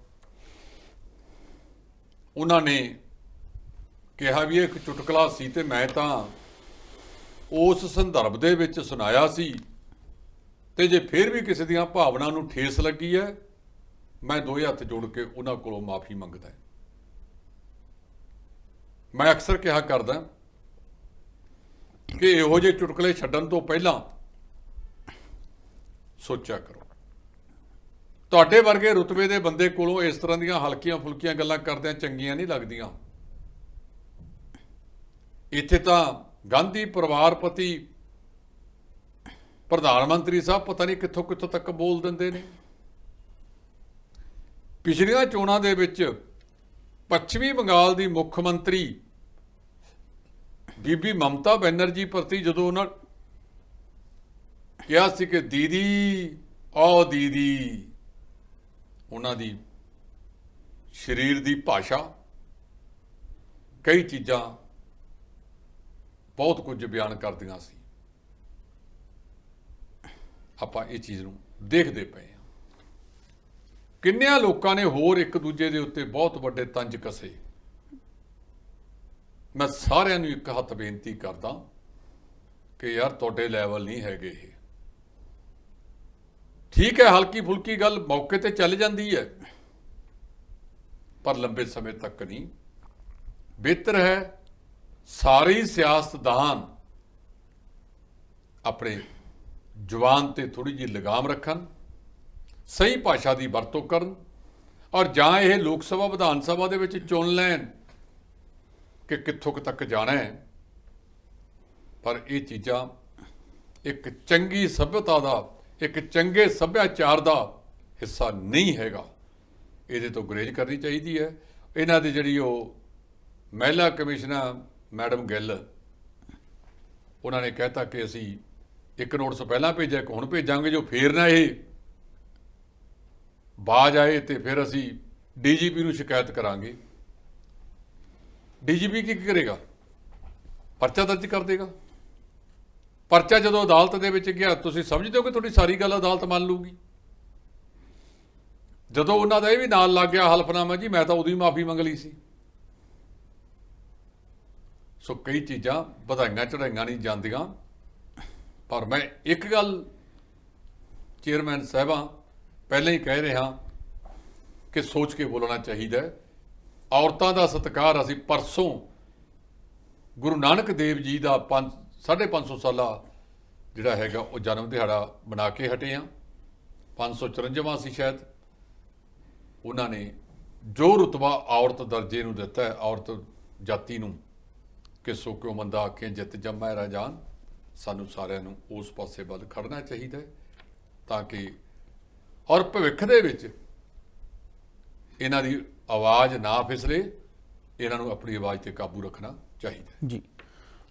ਉਹਨਾਂ ਨੇ ਕਿਹਾ ਵੀ ਇਹ ਇੱਕ ਚੁਟਕਲਾ ਸੀ ਤੇ ਮੈਂ ਤਾਂ ਉਸ ਸੰਦਰਭ ਦੇ ਵਿੱਚ ਸੁਣਾਇਆ ਸੀ ਤੇ ਜੇ ਫਿਰ ਵੀ ਕਿਸੇ ਦੀਆਂ ਭਾਵਨਾ ਨੂੰ ਠੇਸ ਲੱਗੀ ਹੈ, ਮੈਂ ਦੋਏ ਹੱਥ ਜੋੜ ਕੇ ਉਹਨਾਂ ਕੋਲੋਂ ਮਾਫੀ ਮੰਗਦਾ ਮੈਂ ਅਕਸਰ ਕਿਹਾ ਕਰਦਾ ਕਿ ਇਹੋ ਜਿਹੇ ਚੁਟਕਲੇ ਛੱਡਣ ਤੋਂ ਪਹਿਲਾਂ ਸੋਚਿਆ ਕਰੋ। ਤੁਹਾਡੇ ਵਰਗੇ ਰੁਤਬੇ ਦੇ ਬੰਦੇ ਕੋਲੋਂ ਇਸ ਤਰ੍ਹਾਂ ਦੀਆਂ ਹਲਕੀਆਂ ਫੁਲਕੀਆਂ ਗੱਲਾਂ ਕਰਦਿਆਂ ਚੰਗੀਆਂ ਨਹੀਂ ਲੱਗਦੀਆਂ। ਇੱਥੇ ਤਾਂ ਗਾਂਧੀ ਪਰਿਵਾਰਪਤੀ ਪ੍ਰਧਾਨ ਮੰਤਰੀ ਸਾਹਿਬ ਪਤਾ ਨਹੀਂ ਕਿੱਥੋਂ ਕਿੱਥੋਂ ਤੱਕ ਬੋਲ ਦਿੰਦੇ ਨੇ। ਪਿਛਲੀਆਂ ਚੋਣਾਂ ਦੇ ਵਿੱਚ ਪੱਛਮੀ ਬੰਗਾਲ ਦੀ ਮੁੱਖ ਮੰਤਰੀ ਬੀਬੀ ਮਮਤਾ ਬੈਨਰਜੀ ਪ੍ਰਤੀ ਜਦੋਂ ਉਹਨਾਂ ਕਿਹਾ ਸੀ ਕਿ ਦੀਦੀ, ਆਓ ਦੀਦੀ ਉਹਨਾਂ ਦੀ ਸਰੀਰ ਦੀ ਭਾਸ਼ਾ, ਕਈ ਚੀਜ਼ਾਂ ਬਹੁਤ ਕੁਝ ਬਿਆਨ ਕਰਦੀਆਂ ਸੀ। ਆਪਾਂ ਇਹ ਚੀਜ਼ ਨੂੰ ਦੇਖਦੇ ਪਏ ਹਾਂ। ਕਿੰਨਿਆਂ ਲੋਕਾਂ ਨੇ ਹੋਰ ਇੱਕ ਦੂਜੇ ਦੇ ਉੱਤੇ ਬਹੁਤ ਵੱਡੇ ਤੰਜ ਕਸੇ। ਮੈਂ ਸਾਰਿਆਂ ਨੂੰ ਇੱਕ ਹੱਥ ਬੇਨਤੀ ਕਰਦਾ ਕਿ ਯਾਰ ਤੁਹਾਡੇ ਲੈਵਲ ਨਹੀਂ ਹੈਗੇ ਇਹ। ਠੀਕ ਹੈ, ਹਲਕੀ ਫੁਲਕੀ ਗੱਲ ਮੌਕੇ ਤੇ ਚੱਲ ਜਾਂਦੀ ਹੈ। ਪਰ ਲੰਬੇ ਸਮੇਂ ਤੱਕ ਨਹੀਂ। ਬਿਹਤਰ ਹੈ ਸਾਰੇ ਸਿਆਸਤਦਾਨ ਆਪਣੇ ਜਵਾਨ ਤੇ ਥੋੜੀ ਜਿਹੀ ਲਗਾਮ ਰੱਖਣ, ਸਹੀ ਭਾਸ਼ਾ ਦੀ ਵਰਤੋਂ ਕਰਨ ਔਰ ਜਾਂ ਇਹ ਲੋਕ ਸਭਾ, ਵਿਧਾਨ ਸਭਾ ਦੇ ਵਿੱਚ ਚੁਣ ਲੈਣ ਕਿ ਕਿੱਥੋਂ ਕੁ ਤੱਕ ਜਾਣਾ ਹੈ। ਪਰ ਇਹ ਚੀਜ਼ਾਂ ਇੱਕ ਚੰਗੀ ਸਭਿਅਤਾ ਦਾ ਇੱਕ ਚੰਗੇ ਸੱਭਿਆਚਾਰ ਦਾ ਹਿੱਸਾ ਨਹੀਂ ਹੈਗਾ। ਇਹਦੇ ਤੋਂ ਗੁਰੇਜ਼ ਕਰਨੀ ਚਾਹੀਦੀ ਹੈ। ਇਹਨਾਂ ਦੀ ਜਿਹੜੀ ਉਹ ਮਹਿਲਾ ਕਮਿਸ਼ਨਰ ਮੈਡਮ ਗਿੱਲ, ਉਹਨਾਂ ਨੇ ਕਹਿਤਾ ਕਿ ਅਸੀਂ ਇੱਕ ਨੋਟਿਸ ਪਹਿਲਾਂ ਭੇਜਿਆ, ਇੱਕ ਹੁਣ ਭੇਜਾਂਗੇ, ਜੋ ਫੇਰ ਨਾ ਇਹ ਬਾਜ ਆਏ ਤੇ ਫਿਰ ਅਸੀਂ ਡੀਜੀਪੀ ਨੂੰ ਸ਼ਿਕਾਇਤ ਕਰਾਂਗੇ। ਡੀਜੀਪੀ ਕੀ ਕਰੇਗਾ? ਪਰਚਾ ਦਰਜ ਕਰ ਦੇਗਾ। ਪਰਚਾ ਜਦੋਂ ਅਦਾਲਤ ਦੇ ਵਿੱਚ ਗਿਆ, ਤੁਸੀਂ ਸਮਝਦੇ ਹੋ ਕਿ ਤੁਹਾਡੀ ਸਾਰੀ ਗੱਲ ਅਦਾਲਤ ਮੰਨ ਲੂਗੀ ਜਦੋਂ ਉਹਨਾਂ ਦਾ ਇਹ ਵੀ ਨਾਲ ਲੱਗ ਗਿਆ ਹਲਫਨਾਮਾ, ਜੀ, ਮੈਂ ਤਾਂ ਉਦੋਂ ਹੀ ਮਾਫੀ ਮੰਗ ਲਈ ਸੀ। ਸੋ ਕਈ ਚੀਜ਼ਾਂ ਵਧਾਈਆਂ ਚੜਾਈਆਂ ਨਹੀਂ ਜਾਂਦੀਆਂ, ਪਰ ਮੈਂ ਇੱਕ ਗੱਲ ਚੇਅਰਮੈਨ ਸਾਹਿਬਾਂ ਪਹਿਲਾਂ ਹੀ ਕਹਿ ਰਿਹਾ ਕਿ ਸੋਚ ਕੇ ਬੋਲਣਾ ਚਾਹੀਦਾ ਔਰਤਾਂ ਦਾ ਸਤਿਕਾਰ ਅਸੀਂ ਪਰਸੋਂ ਗੁਰੂ ਨਾਨਕ ਦੇਵ ਜੀ ਦਾ 5 550 ਸਾਲਾ ਜਿਹੜਾ ਹੈਗਾ, ਉਹ ਜਨਮ ਦਿਹਾੜਾ ਬਣਾ ਕੇ ਹਟੇ ਆ। 554ਵਾਂ ਸੀ ਸ਼ਾਇਦ। ਉਹਨਾਂ ਨੇ ਜੋ ਰੁਤਬਾ ਔਰਤ ਦਰਜੇ ਨੂੰ ਦਿੱਤਾ ਹੈ, ਔਰਤ ਜਾਤੀ ਨੂੰ ਕਿ ਸੋ ਕਿਉਂ ਮੰਦਾ ਆਖੇ, ਜਿੱਤ ਜੰਮੈ ਰਾਜਾਨ ਸਾਨੂੰ ਸਾਰਿਆਂ ਨੂੰ ਉਸ ਪਾਸੇ ਵੱਲ ਖੜਨਾ ਚਾਹੀਦਾ ਹੈ, ਤਾਂ ਕਿ ਔਰ ਭਵਿੱਖ ਦੇ ਵਿੱਚ ਇਹਨਾਂ ਦੀ ਆਵਾਜ਼ ਨਾ ਫਿਸਲੇ, ਇਹਨਾਂ ਨੂੰ ਆਪਣੀ ਆਵਾਜ਼ ਤੇ ਕਾਬੂ ਰੱਖਣਾ ਚਾਹੀਦਾ
ਜੀ।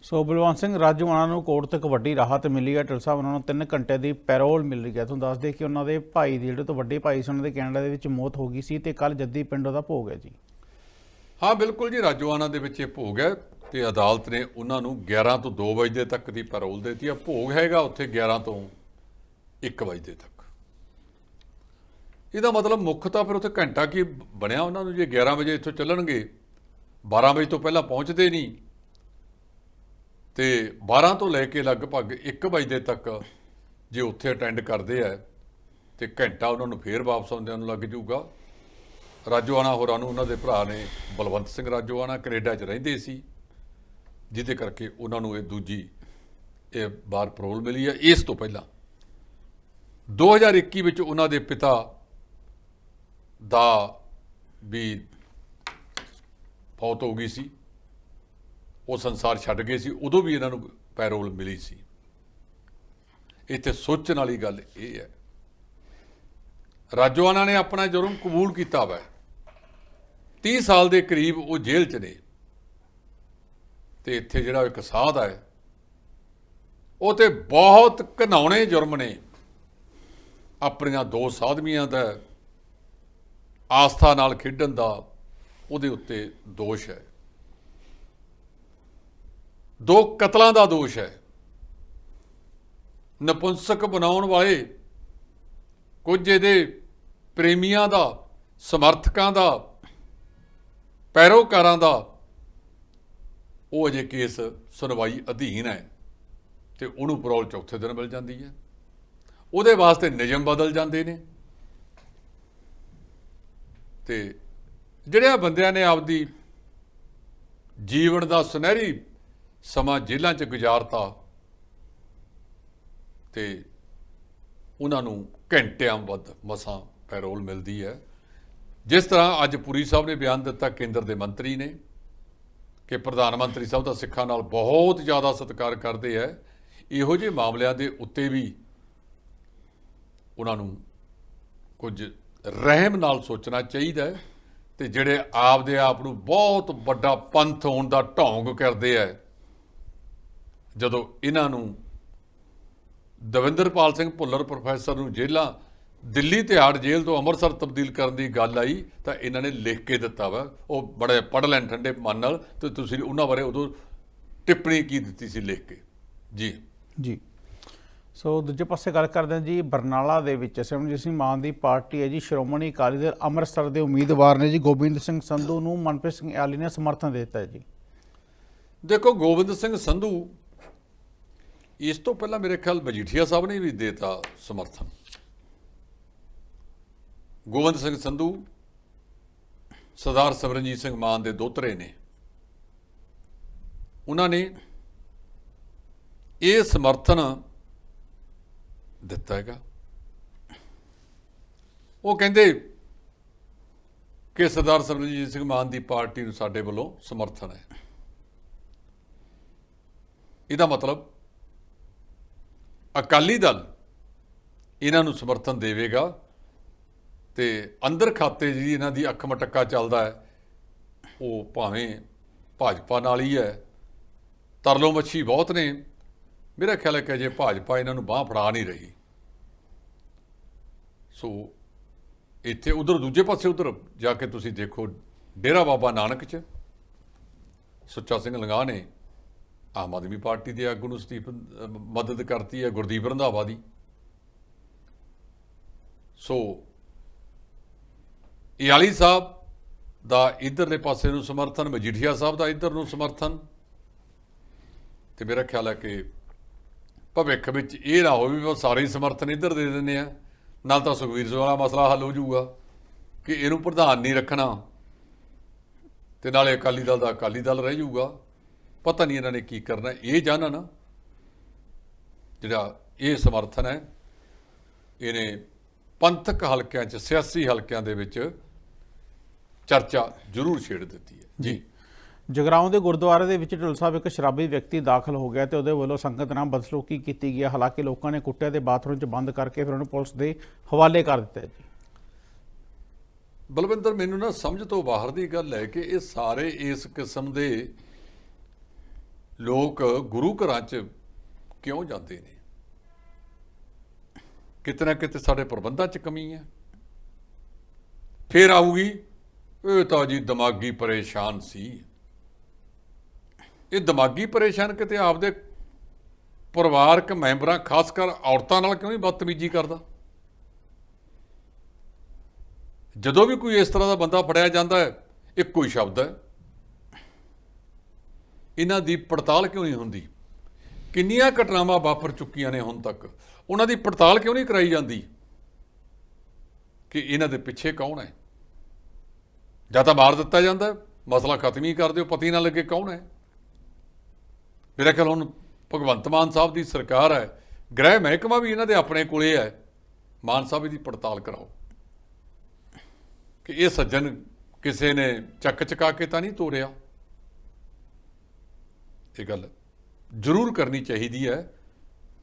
ਸੋ ਬਲਵੰਤ ਸਿੰਘ ਰਾਜੂਆਣਾ ਨੂੰ ਕੋਰਟ ਤੋਂ ਇੱਕ ਵੱਡੀ ਰਾਹਤ ਮਿਲੀ ਹੈ। ਟਲ ਸਾਹਿਬ ਉਹਨਾਂ ਨੂੰ 3 ਘੰਟੇ ਦੀ ਪੈਰੋਲ ਮਿਲ ਰਹੀ ਹੈ। ਤੁਹਾਨੂੰ ਦੱਸ ਦੇ ਕਿ ਉਹਨਾਂ ਦੇ ਭਾਈ ਦੀ ਜਿਹੜੇ ਤੋਂ ਵੱਡੇ ਭਾਈ ਸੀ, ਉਹਨਾਂ ਦੇ ਕੈਨੇਡਾ ਦੇ ਵਿੱਚ ਮੌਤ ਹੋ ਗਈ ਸੀ ਤੇ ਕੱਲ ਜੱਦੀ ਪਿੰਡ ਉਹਦਾ ਭੋਗ ਹੈ ਜੀ।
ਹਾਂ, ਬਿਲਕੁਲ ਜੀ ਰਾਜੋਆਣਾ ਦੇ ਵਿੱਚ ਇਹ ਭੋਗ ਹੈ ਤੇ ਅਦਾਲਤ ਨੇ ਉਹਨਾਂ ਨੂੰ 11 ਤੋਂ 2 ਵਜੇ ਤੱਕ ਦੀ ਪੈਰੋਲ ਦਿੱਤੀ ਹੈ। ਭੋਗ ਹੈਗਾ ਉੱਥੇ 11 ਤੋਂ 1 ਵਜੇ ਤੱਕ। ਇਹਦਾ ਮਤਲਬ ਮੁੱਖ ਤਾਂ ਫਿਰ ਉੱਥੇ ਘੰਟਾ ਕੀ ਬਣਿਆ ਉਹਨਾਂ ਨੂੰ? ਜੇ 11 ਵਜੇ ਇੱਥੋਂ ਚੱਲਣਗੇ 12 ਵਜੇ ਤੋਂ ਪਹਿਲਾਂ ਪਹੁੰਚਦੇ ਨਹੀਂ ਤੇ 12 ਤੋਂ ਲੈ ਕੇ ਲਗਭਗ 1 ਵਜੇ ਤੱਕ ਜੇ ਉੱਥੇ ਅਟੈਂਡ ਕਰਦੇ ਆ, ਤੇ ਘੰਟਾ ਉਹਨਾਂ ਨੂੰ ਫੇਰ ਵਾਪਸ ਆਉਂਦਿਆਂ ਨੂੰ ਲੱਗ ਜਾਊਗਾ। ਰਾਜੋਆਣਾ ਹੋਰਾਂ ਨੂੰ ਉਹਨਾਂ ਦੇ ਭਰਾ ਨੇ ਬਲਵੰਤ ਸਿੰਘ ਰਾਜੋਆਣਾ ਕੈਨੇਡਾ 'ਚ ਰਹਿੰਦੇ ਸੀ, ਜਿਹਦੇ ਕਰਕੇ ਉਹਨਾਂ ਨੂੰ ਇਹ ਦੂਜੀ, ਇਹ ਬਾਰ ਪਰੋਲ ਮਿਲੀ ਹੈ ਇਸ ਤੋਂ ਪਹਿਲਾਂ 2021 ਵਿੱਚ ਉਹਨਾਂ ਦੇ ਪਿਤਾ ਦਾ ਵੀ ਫੌਤ ਹੋ ਗਈ ਸੀ। ਉਹ ਸੰਸਾਰ ਛੱਡ ਗਏ ਸੀ, ਉਦੋਂ ਵੀ ਇਹਨਾਂ ਨੂੰ ਪੈਰੋਲ ਮਿਲੀ ਸੀ। ਇੱਥੇ ਸੋਚਣ ਵਾਲੀ ਗੱਲ ਇਹ ਹੈ। ਰਾਜੋਆਣਾ ਨੇ ਆਪਣਾ ਜੁਰਮ ਕਬੂਲ ਕੀਤਾ ਵਾ। 30 ਸਾਲ ਦੇ ਕਰੀਬ ਉਹ ਜੇਲ੍ਹ 'ਚ ਨੇ। ਤੇ ਇੱਥੇ ਜਿਹੜਾ ਇੱਕ ਸਾਧ ਹੈ, ਉਹ ਤੇ ਬਹੁਤ ਘਨਾਉਣੇ ਜੁਰਮ ਨੇ। ਆਪਣੀਆਂ ਦੋ ਸਾਧਵੀਆਂ ਦਾ ਆਸਥਾ ਨਾਲ ਖੇਡਣ ਦਾ ਉਹਦੇ ਉੱਤੇ ਦੋਸ਼ ਹੈ। ਦੋ ਕਤਲਾਂ ਦਾ ਦੋਸ਼ ਹੈ। ਨਪੁੰਸਕ ਬਣਾਉਣ ਵਾਲੇ ਕੁਝ ਇਹਦੇ ਪ੍ਰੇਮੀਆਂ ਦਾ, ਸਮਰਥਕਾਂ ਦਾ, ਪੈਰੋਕਾਰਾਂ ਦਾ ਉਹ ਅਜੇ ਕੇਸ ਸੁਣਵਾਈ ਅਧੀਨ ਹੈ ਤੇ ਉਹਨੂੰ ਪਰੋਲ ਚੌਥੇ ਦਿਨ ਮਿਲ ਜਾਂਦੀ ਹੈ। ਉਹਦੇ ਵਾਸਤੇ ਨਿਯਮ ਬਦਲ ਜਾਂਦੇ ਨੇ। ਤੇ ਜਿਹੜਿਆਂ ਬੰਦਿਆਂ ਨੇ ਆਪਦੀ ਜੀਵਨ ਦਾ ਸੁਨਹਿਰੀ ਸਮਾਂ ਜੇਲ੍ਹਾਂ 'ਚ ਗੁਜ਼ਾਰਤਾ ਤੇ ਉਹਨਾਂ ਨੂੰ ਘੰਟਿਆਂ ਵੱਧ ਮਸਾਂ ਪੈਰੋਲ ਮਿਲਦੀ ਹੈ। ਜਿਸ ਤਰ੍ਹਾਂ ਅੱਜ ਪੁਰੀ ਸਾਹਿਬ ਨੇ ਬਿਆਨ ਦਿੱਤਾ, ਕੇਂਦਰ ਦੇ ਮੰਤਰੀ ਨੇ, ਕਿ ਪ੍ਰਧਾਨ ਮੰਤਰੀ ਸਾਹਿਬ ਦਾ ਸਿੱਖਾਂ ਨਾਲ ਬਹੁਤ ਜ਼ਿਆਦਾ ਸਤਿਕਾਰ ਕਰਦੇ ਹੈ। ਇਹੋ ਜਿਹੇ ਮਾਮਲਿਆਂ ਦੇ ਉੱਤੇ ਵੀ ਉਹਨਾਂ ਨੂੰ ਕੁਝ ਰਹਿਮ ਨਾਲ ਸੋਚਣਾ ਚਾਹੀਦਾ ਹੈ ਤੇ ਜਿਹੜੇ ਆਪਦੇ ਆਪ ਨੂੰ ਬਹੁਤ ਵੱਡਾ ਪੰਥ ਹੋਣ ਦਾ ਢੌਂਗ ਕਰਦੇ ਆ ਜਦੋਂ ਇਹਨਾਂ ਨੂੰ ਦਵਿੰਦਰਪਾਲ ਸਿੰਘ ਭੁੱਲਰ ਪ੍ਰੋਫੈਸਰ ਨੂੰ ਜੇਲਾਂ ਦਿੱਲੀ ਤਿਹਾੜ ਜੇਲ੍ਹ ਤੋਂ ਅੰਮ੍ਰਿਤਸਰ ਤਬਦੀਲ ਕਰਨ ਦੀ ਗੱਲ ਆਈ ਤਾਂ ਇਹਨਾਂ ਨੇ ਲਿਖ ਕੇ ਦਿੱਤਾ ਵਾ। ਉਹ ਬੜੇ ਪੜ੍ਹ ਲੈਣ ਠੰਡੇ ਮਨ ਨਾਲ ਤੇ ਤੁਸੀਂ ਉਹਨਾਂ ਬਾਰੇ ਉਦੋਂ ਟਿੱਪਣੀ ਕੀ ਦਿੱਤੀ ਸੀ ਲਿਖ ਕੇ? ਜੀ।
ਜੀ। ਸੋ ਦੂਜੇ ਪਾਸੇ ਗੱਲ ਕਰਦੇ ਹਾਂ ਜੀ ਬਰਨਾਲਾ ਦੇ ਵਿੱਚ ਸਿਮਰਜੀਤ ਸਿੰਘ ਮਾਨ ਦੀ ਪਾਰਟੀ ਹੈ ਜੀ ਸ਼੍ਰੋਮਣੀ ਅਕਾਲੀ ਦਲ ਅੰਮ੍ਰਿਤਸਰ ਦੇ ਉਮੀਦਵਾਰ ਨੇ ਜੀ ਗੋਬਿੰਦ ਸਿੰਘ ਸੰਧੂ ਨੂੰ ਮਨਪ੍ਰੀਤ ਸਿੰਘ ਆਲੀ ਨੇ ਸਮਰਥਨ ਦਿੱਤਾ ਜੀ।
ਦੇਖੋ ਗੋਬਿੰਦ ਸਿੰਘ ਸੰਧੂ ਇਸ ਤੋਂ ਪਹਿਲਾਂ ਮੇਰੇ ਖਿਆਲ ਮਜੀਠੀਆ ਸਾਹਿਬ ਨੇ ਵੀ ਦੇਤਾ ਸਮਰਥਨ। ਗੋਬਿੰਦ ਸਿੰਘ ਸੰਧੂ, ਸਰਦਾਰ ਸਿਮਰਨਜੀਤ ਸਿੰਘ ਮਾਨ ਦੇ ਦੋਤਰੇ ਨੇ। ਉਹਨਾਂ ਨੇ ਇਹ ਸਮਰਥਨ ਦਿੱਤਾ ਹੈਗਾ। ਉਹ ਕਹਿੰਦੇ ਕਿ ਸਰਦਾਰ ਸਿਮਰਨਜੀਤ ਸਿੰਘ ਮਾਨ ਦੀ ਪਾਰਟੀ ਨੂੰ ਸਾਡੇ ਵੱਲੋਂ ਸਮਰਥਨ ਹੈ। ਇਹਦਾ ਮਤਲਬ ਅਕਾਲੀ ਦਲ ਇਹਨਾਂ ਨੂੰ ਸਮਰਥਨ ਦੇਵੇਗਾ ਤੇ ਅੰਦਰ ਖਾਤੇ ਜੀ ਇਹਨਾਂ ਦੀ ਅੱਖ ਮਟੱਕਾ ਚੱਲਦਾ ਹੈ, ਉਹ ਭਾਵੇਂ ਭਾਜਪਾ ਨਾਲ ਹੀ ਹੈ। ਤਰਲੋ ਮੱਛੀ ਬਹੁਤ ਨੇ। ਮੇਰਾ ਖਿਆਲ ਹੈ ਕਿ ਜੇ ਭਾਜਪਾ ਇਹਨਾਂ ਨੂੰ ਬਾਹ ਫੜਾ ਨਹੀਂ ਰਹੀ। ਸੋ ਇੱਥੇ ਉਧਰ ਦੂਜੇ ਪਾਸੇ ਉਧਰ ਜਾ ਕੇ ਤੁਸੀਂ ਦੇਖੋ ਡੇਰਾ ਬਾਬਾ ਨਾਨਕ ਚ। ਸੁੱਚਾ ਸਿੰਘ ਲੰਗਾ ਨੇ ਆਮ ਆਦਮੀ ਪਾਰਟੀ ਦੇ ਆਗੂ ਨੂੰ ਸਟੀਫ ਮਦਦ ਕਰਤੀ ਹੈ ਗੁਰਦੀਪ ਰੰਧਾਵਾ ਦੀ। ਸੋ, ਇਆਲੀ ਸਾਹਿਬ ਦਾ ਇਧਰਲੇ ਪਾਸੇ ਨੂੰ ਸਮਰਥਨ, ਮਜੀਠੀਆ ਸਾਹਿਬ ਦਾ ਇਧਰ ਨੂੰ ਸਮਰਥਨ। ਤੇ ਮੇਰਾ ਖਿਆਲ ਹੈ ਕਿ ਭਵਿੱਖ ਵਿੱਚ ਇਹ ਨਾ ਹੋਵੇ ਵੀ ਸਾਰੇ ਹੀ ਸਮਰਥਨ ਇੱਧਰ ਦੇ ਦਿੰਦੇ ਆ। ਨਾਲ ਤਾਂ ਸੁਖਵੀਰ ਸਿੰਘ ਮਸਲਾ ਹੱਲ ਹੋ ਜਾਊਗਾ ਕਿ ਇਹਨੂੰ ਪ੍ਰਧਾਨ ਨਹੀਂ ਰੱਖਣਾ ਤੇ ਨਾਲੇ ਅਕਾਲੀ ਦਲ ਦਾ ਅਕਾਲੀ ਦਲ ਰਹਿ ਜਾਊਗਾ। ਪਤਾ ਨਹੀਂ ਇਹਨਾਂ ਨੇ ਕੀ ਕਰਨਾ ਇਹ ਜਾਣਾ ਨਾ। ਜਿਹੜਾ ਇਹ ਸਮਰਥਨ ਹੈ ਇਹਨੇ ਪੰਥਕ ਹਲਕਿਆਂ 'ਚ ਸਿਆਸੀ ਹਲਕਿਆਂ ਦੇ ਵਿੱਚ ਚਰਚਾ ਜ਼ਰੂਰ ਛੇੜ ਦਿੱਤੀ ਹੈ। ਜੀ।
ਜਗਰਾਉਂ ਦੇ ਗੁਰਦੁਆਰੇ ਦੇ ਵਿੱਚ ਢਿੱਲੋਂ ਸਾਹਿਬ ਇੱਕ ਸ਼ਰਾਬੀ ਵਿਅਕਤੀ ਦਾਖਲ ਹੋ ਗਿਆ ਤੇ ਉਹਦੇ ਵੱਲੋਂ ਸੰਗਤ ਨਾਲ ਬਦਸਲੂਕੀ ਕੀਤੀ ਗਈ। ਹਾਲਾਂਕਿ ਲੋਕਾਂ ਨੇ ਕੁੱਟਿਆ ਤੇ ਬਾਥਰੂਮ 'ਚ ਬੰਦ ਕਰਕੇ ਫਿਰ ਉਹਨੂੰ ਪੁਲਿਸ ਦੇ ਹਵਾਲੇ ਕਰ ਦਿੱਤਾ ਜੀ।
ਬਲਵਿੰਦਰ ਮੈਨੂੰ ਨਾ ਸਮਝ ਤੋਂ ਬਾਹਰ ਦੀ ਗੱਲ ਹੈ ਕਿ ਇਹ ਸਾਰੇ ਇਸ ਕਿਸਮ ਦੇ ਲੋਕ ਗੁਰੂ ਘਰਾਂ 'ਚ ਕਿਉਂ ਜਾਂਦੇ ਨੇ? ਕਿਤੇ ਨਾ ਕਿਤੇ ਸਾਡੇ ਪ੍ਰਬੰਧਾਂ 'ਚ ਕਮੀ ਹੈ। ਫੇਰ ਆਊਗੀ, ਇਹ ਤਾਂ ਜੀ ਦਿਮਾਗੀ ਪਰੇਸ਼ਾਨ ਸੀ। ਇਹ ਦਿਮਾਗੀ ਪਰੇਸ਼ਾਨ ਕਿਤੇ ਆਪਦੇ ਪਰਿਵਾਰਕ ਮੈਂਬਰਾਂ, ਖਾਸ ਕਰ ਔਰਤਾਂ ਨਾਲ ਕਿਉਂ ਨਹੀਂ ਬਦਤਮੀਜ਼ੀ ਕਰਦਾ? ਜਦੋਂ ਵੀ ਕੋਈ ਇਸ ਤਰ੍ਹਾਂ ਦਾ ਬੰਦਾ ਫੜਿਆ ਜਾਂਦਾ ਹੈ, ਇੱਕੋ ਹੀ ਸ਼ਬਦ ਹੈ। ਇਹਨਾਂ ਦੀ ਪੜਤਾਲ ਕਿਉਂ ਨਹੀਂ ਹੁੰਦੀ? ਕਿੰਨੀਆਂ ਘਟਨਾਵਾਂ ਵਾਪਰ ਚੁੱਕੀਆਂ ਨੇ ਹੁਣ ਤੱਕ? ਉਹਨਾਂ ਦੀ ਪੜਤਾਲ ਕਿਉਂ ਨਹੀਂ ਕਰਾਈ ਜਾਂਦੀ? ਕਿ ਇਹਨਾਂ ਦੇ ਪਿੱਛੇ ਕੌਣ ਹੈ? ਜਾਂ ਤਾਂ ਮਾਰ ਦਿੱਤਾ ਜਾਂਦਾ ਮਸਲਾ ਖਤਮ ਹੀ ਕਰ ਦਿਓ, ਪਤੀ ਨਾ ਲੱਗੇ ਕੌਣ ਹੈ? ਮੇਰਾ ਖਿਆਲ ਹੁਣ ਭਗਵੰਤ ਮਾਨ ਸਾਹਿਬ ਦੀ ਸਰਕਾਰ ਹੈ, ਗ੍ਰਹਿ ਮਹਿਕਮਾ ਵੀ ਇਹਨਾਂ ਦੇ ਆਪਣੇ ਕੋਲੇ ਹੈ। ਮਾਨ ਸਾਹਿਬ ਦੀ ਪੜਤਾਲ ਕਰਾਓ। ਕਿ ਇਹ ਸੱਜਣ ਕਿਸੇ ਨੇ ਚੱਕ ਚਕਾ ਕੇ ਤਾਂ ਨਹੀਂ ਤੋੜਿਆ ਇਹ ਗੱਲ ਜ਼ਰੂਰ ਕਰਨੀ ਚਾਹੀਦੀ ਹੈ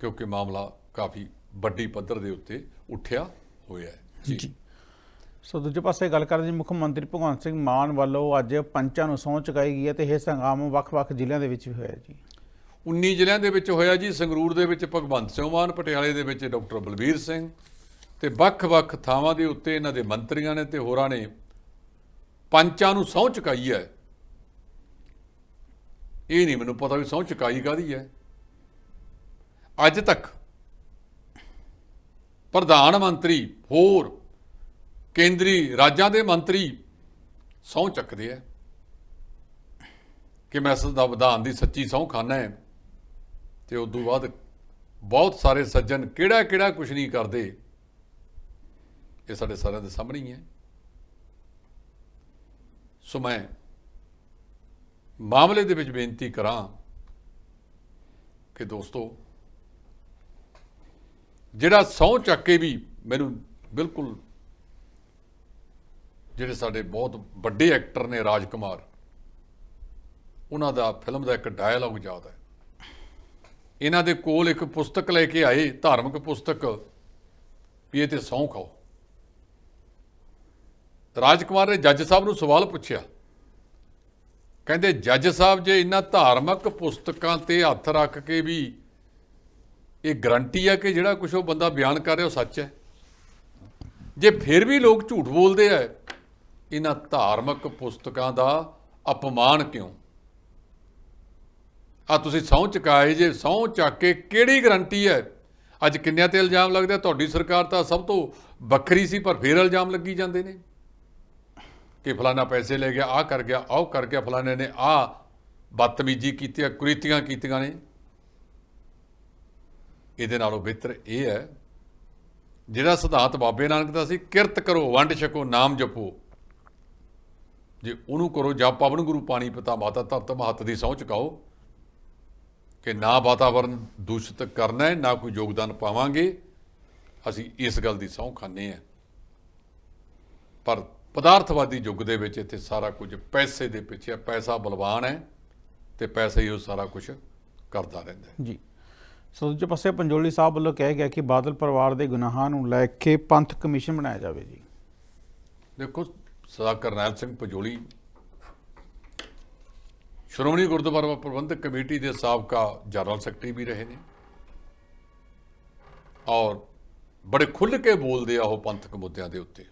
ਕਿਉਂਕਿ ਮਾਮਲਾ ਕਾਫੀ ਵੱਡੀ ਪੱਧਰ ਦੇ ਉੱਤੇ ਉੱਠਿਆ ਹੋਇਆ ਹੈ। ਜੀ।
ਸੋ ਦੂਜੇ ਪਾਸੇ ਗੱਲ ਕਰਦੇ ਜੀ ਮੁੱਖ ਮੰਤਰੀ ਭਗਵੰਤ ਸਿੰਘ ਮਾਨ ਵੱਲੋਂ ਅੱਜ ਪੰਚਾਂ ਨੂੰ ਸਹੁੰ ਚੁਕਾਈ ਗਈ ਹੈ ਤੇ ਇਹ ਸੰਗਰਾਮ ਵੱਖ-ਵੱਖ ਜ਼ਿਲ੍ਹਿਆਂ ਦੇ ਵਿੱਚ ਵੀ ਹੋਇਆ ਜੀ।
19 ਜ਼ਿਲ੍ਹਿਆਂ ਦੇ ਵਿੱਚ ਹੋਇਆ ਜੀ ਸੰਗਰੂਰ ਦੇ ਵਿੱਚ ਭਗਵੰਤ ਸਿੰਘ ਮਾਨ ਪਟਿਆਲੇ ਦੇ ਵਿੱਚ ਡਾਕਟਰ ਬਲਬੀਰ ਸਿੰਘ ਤੇ ਵੱਖ-ਵੱਖ ਥਾਵਾਂ ਦੇ ਉੱਤੇ ਇਹਨਾਂ ਦੇ ਮੰਤਰੀਆਂ ਨੇ ਤੇ ਹੋਰਾਂ ਨੇ ਪੰਚਾਂ ਨੂੰ ਸਹੁੰ ਚੁਕਾਈ ਹੈ। ਇਹ ਨਹੀਂ ਮੈਨੂੰ ਪਤਾ ਵੀ ਸਹੁੰ ਚੁਕਾਈ ਕਾਦੀ ਹੈ। ਅੱਜ ਤੱਕ ਪ੍ਰਧਾਨ ਮੰਤਰੀ ਹੋਰ ਕੇਂਦਰੀ ਰਾਜਾਂ ਦੇ ਮੰਤਰੀ ਸਹੁੰ ਚੱਕਦੇ ਆ ਕਿ ਮੈਂ ਵਿਧਾਨ ਦੀ ਸੱਚੀ ਸਹੁੰ ਖਾਨਾ ਹੈ। ਤੇ ਉਸ ਤੋਂ ਬਾਅਦ ਬਹੁਤ ਸਾਰੇ ਸੱਜਣ ਕਿਹੜਾ ਕਿਹੜਾ ਕੁਝ ਨਹੀਂ ਕਰਦੇ। ਇਹ ਸਾਡੇ ਸਾਰਿਆਂ ਦੇ ਸਾਹਮਣੇ ਹੀ ਹੈ। ਸੋ ਮੈਂ ਮਾਮਲੇ ਦੇ ਵਿੱਚ ਬੇਨਤੀ ਕਰਾਂ ਕਿ ਦੋਸਤੋ, ਜਿਹੜਾ ਸਹੁੰ ਚੱਕ ਕੇ ਵੀ ਮੈਨੂੰ ਬਿਲਕੁਲ ਜਿਹੜੇ ਸਾਡੇ ਬਹੁਤ ਵੱਡੇ ਐਕਟਰ ਨੇ ਰਾਜ ਕੁਮਾਰ ਉਹਨਾਂ ਦਾ ਫਿਲਮ ਦਾ ਇੱਕ ਡਾਇਲੌਗ ਯਾਦ ਹੈ। ਇਹਨਾਂ ਦੇ ਕੋਲ ਇੱਕ ਪੁਸਤਕ ਲੈ ਕੇ ਆਏ, ਧਾਰਮਿਕ ਪੁਸਤਕ, ਵੀ ਇਹ ਤੇ ਸਹੁੰ ਖਾਓ। ਰਾਜ ਕੁਮਾਰ ਨੇ ਜੱਜ ਸਾਹਿਬ ਨੂੰ ਸਵਾਲ ਪੁੱਛਿਆ ਕਹਿੰਦੇ ਜੱਜ ਸਾਹਿਬ ਜੇ ਇਹਨਾਂ ਧਾਰਮਿਕ ਪੁਸਤਕਾਂ ਤੇ ਹੱਥ ਰੱਖ ਕੇ ਵੀ ਇਹ ਗਰੰਟੀ ਹੈ ਕਿ ਜਿਹੜਾ ਕੁਝ ਉਹ ਬੰਦਾ ਬਿਆਨ ਕਰ ਰਿਹਾ ਉਹ ਸੱਚ ਹੈ। ਜੇ ਫਿਰ ਵੀ ਲੋਕ ਝੂਠ ਬੋਲਦੇ ਆ, ਇਹਨਾਂ ਧਾਰਮਿਕ ਪੁਸਤਕਾਂ ਦਾ ਅਪਮਾਨ ਕਿਉਂ? ਆ ਤੁਸੀਂ ਸਹੁੰ ਚੁਕਾਏ ਜੇ, ਸਹੁੰ ਚੱਕ ਕੇ ਕਿਹੜੀ ਗਰੰਟੀ ਹੈ? ਅੱਜ ਕਿੰਨਿਆਂ ਤੇ ਇਲਜ਼ਾਮ ਲੱਗਦਾ ਤੁਹਾਡੀ ਸਰਕਾਰ ਤਾਂ ਸਭ ਤੋਂ ਵੱਖਰੀ ਸੀ, ਪਰ ਫੇਰ ਇਲਜ਼ਾਮ ਲੱਗੀ ਜਾਂਦੇ ਨੇ। ਕਿ ਫਲਾਣਾ ਪੈਸੇ ਲੈ ਗਿਆ ਆ ਕਰ ਗਿਆ, ਆਹ ਕਰ ਗਿਆ ਫਲਾਣੇ ਨੇ ਆ ਬਦਤਮੀਜੀ ਕੀਤੀ ਆ ਕੁਰੀਤੀਆਂ ਕੀਤੀਆਂ ਨੇ। ਇਹਦੇ ਨਾਲੋਂ ਬਿਹਤਰ ਇਹ ਹੈ, ਜਿਹੜਾ ਸਿਧਾਂਤ ਬਾਬੇ ਨਾਨਕ ਦਾ ਸੀ, ਕਿਰਤ ਕਰੋ, ਵੰਡ ਛਕੋ, ਨਾਮ ਜਪੋ। ਜੇ ਉਹਨੂੰ ਕਰੋ, ਜਾਂ ਪਵਨ ਗੁਰੂ ਪਾਣੀ ਪਿਤਾ ਮਾਤਾ ਧਰਤ ਮਹੱਤ ਦੀ ਸਹੁੰ ਚੁਕਾਓ, ਕਿ ਨਾ ਵਾਤਾਵਰਨ ਦੂਸ਼ਿਤ ਕਰਨਾ ਹੈ, ਨਾ ਕੋਈ ਯੋਗਦਾਨ ਪਾਵਾਂਗੇ, ਅਸੀਂ ਇਸ ਗੱਲ ਦੀ ਸਹੁੰ ਖਾਂਦੇ ਹਾਂ। ਪਰ ਪਦਾਰਥਵਾਦੀ ਯੁੱਗ ਦੇ ਵਿੱਚ ਇੱਥੇ ਸਾਰਾ ਕੁਝ ਪੈਸੇ ਦੇ ਪਿੱਛੇ ਹੈ ਪੈਸਾ ਬਲਵਾਨ ਹੈ ਤੇ ਪੈਸਾ ਹੀ ਉਹ ਸਾਰਾ ਕੁਝ ਕਰਦਾ ਰਹਿੰਦਾ ਹੈ।
ਜੀ। ਸੋ ਦੂਜੇ ਪਾਸੇ ਪੰਜੋਲੀ ਸਾਹਿਬ ਵੱਲੋਂ ਕਿਹਾ ਗਿਆ ਕਿ ਬਾਦਲ ਪਰਿਵਾਰ ਦੇ ਗੁਨਾਹਾਂ ਨੂੰ ਲੈ ਕੇ ਪੰਥ ਕਮਿਸ਼ਨ ਬਣਾਇਆ ਜਾਵੇ ਜੀ।
ਦੇਖੋ ਸਰਦਾਰ ਕਰਨੈਲ ਸਿੰਘ ਪਜੋਲੀ ਸ਼੍ਰੋਮਣੀ ਗੁਰਦੁਆਰਾ ਪ੍ਰਬੰਧਕ ਕਮੇਟੀ ਦੇ ਸਾਬਕਾ ਜਨਰਲ ਸੈਕਟਰੀ ਵੀ ਰਹੇ ਨੇ ਔਰ ਬੜੇ ਖੁੱਲ੍ਹ ਕੇ ਬੋਲਦੇ ਆ ਉਹ ਪੰਥਕ ਮੁੱਦਿਆਂ ਦੇ ਉੱਤੇ।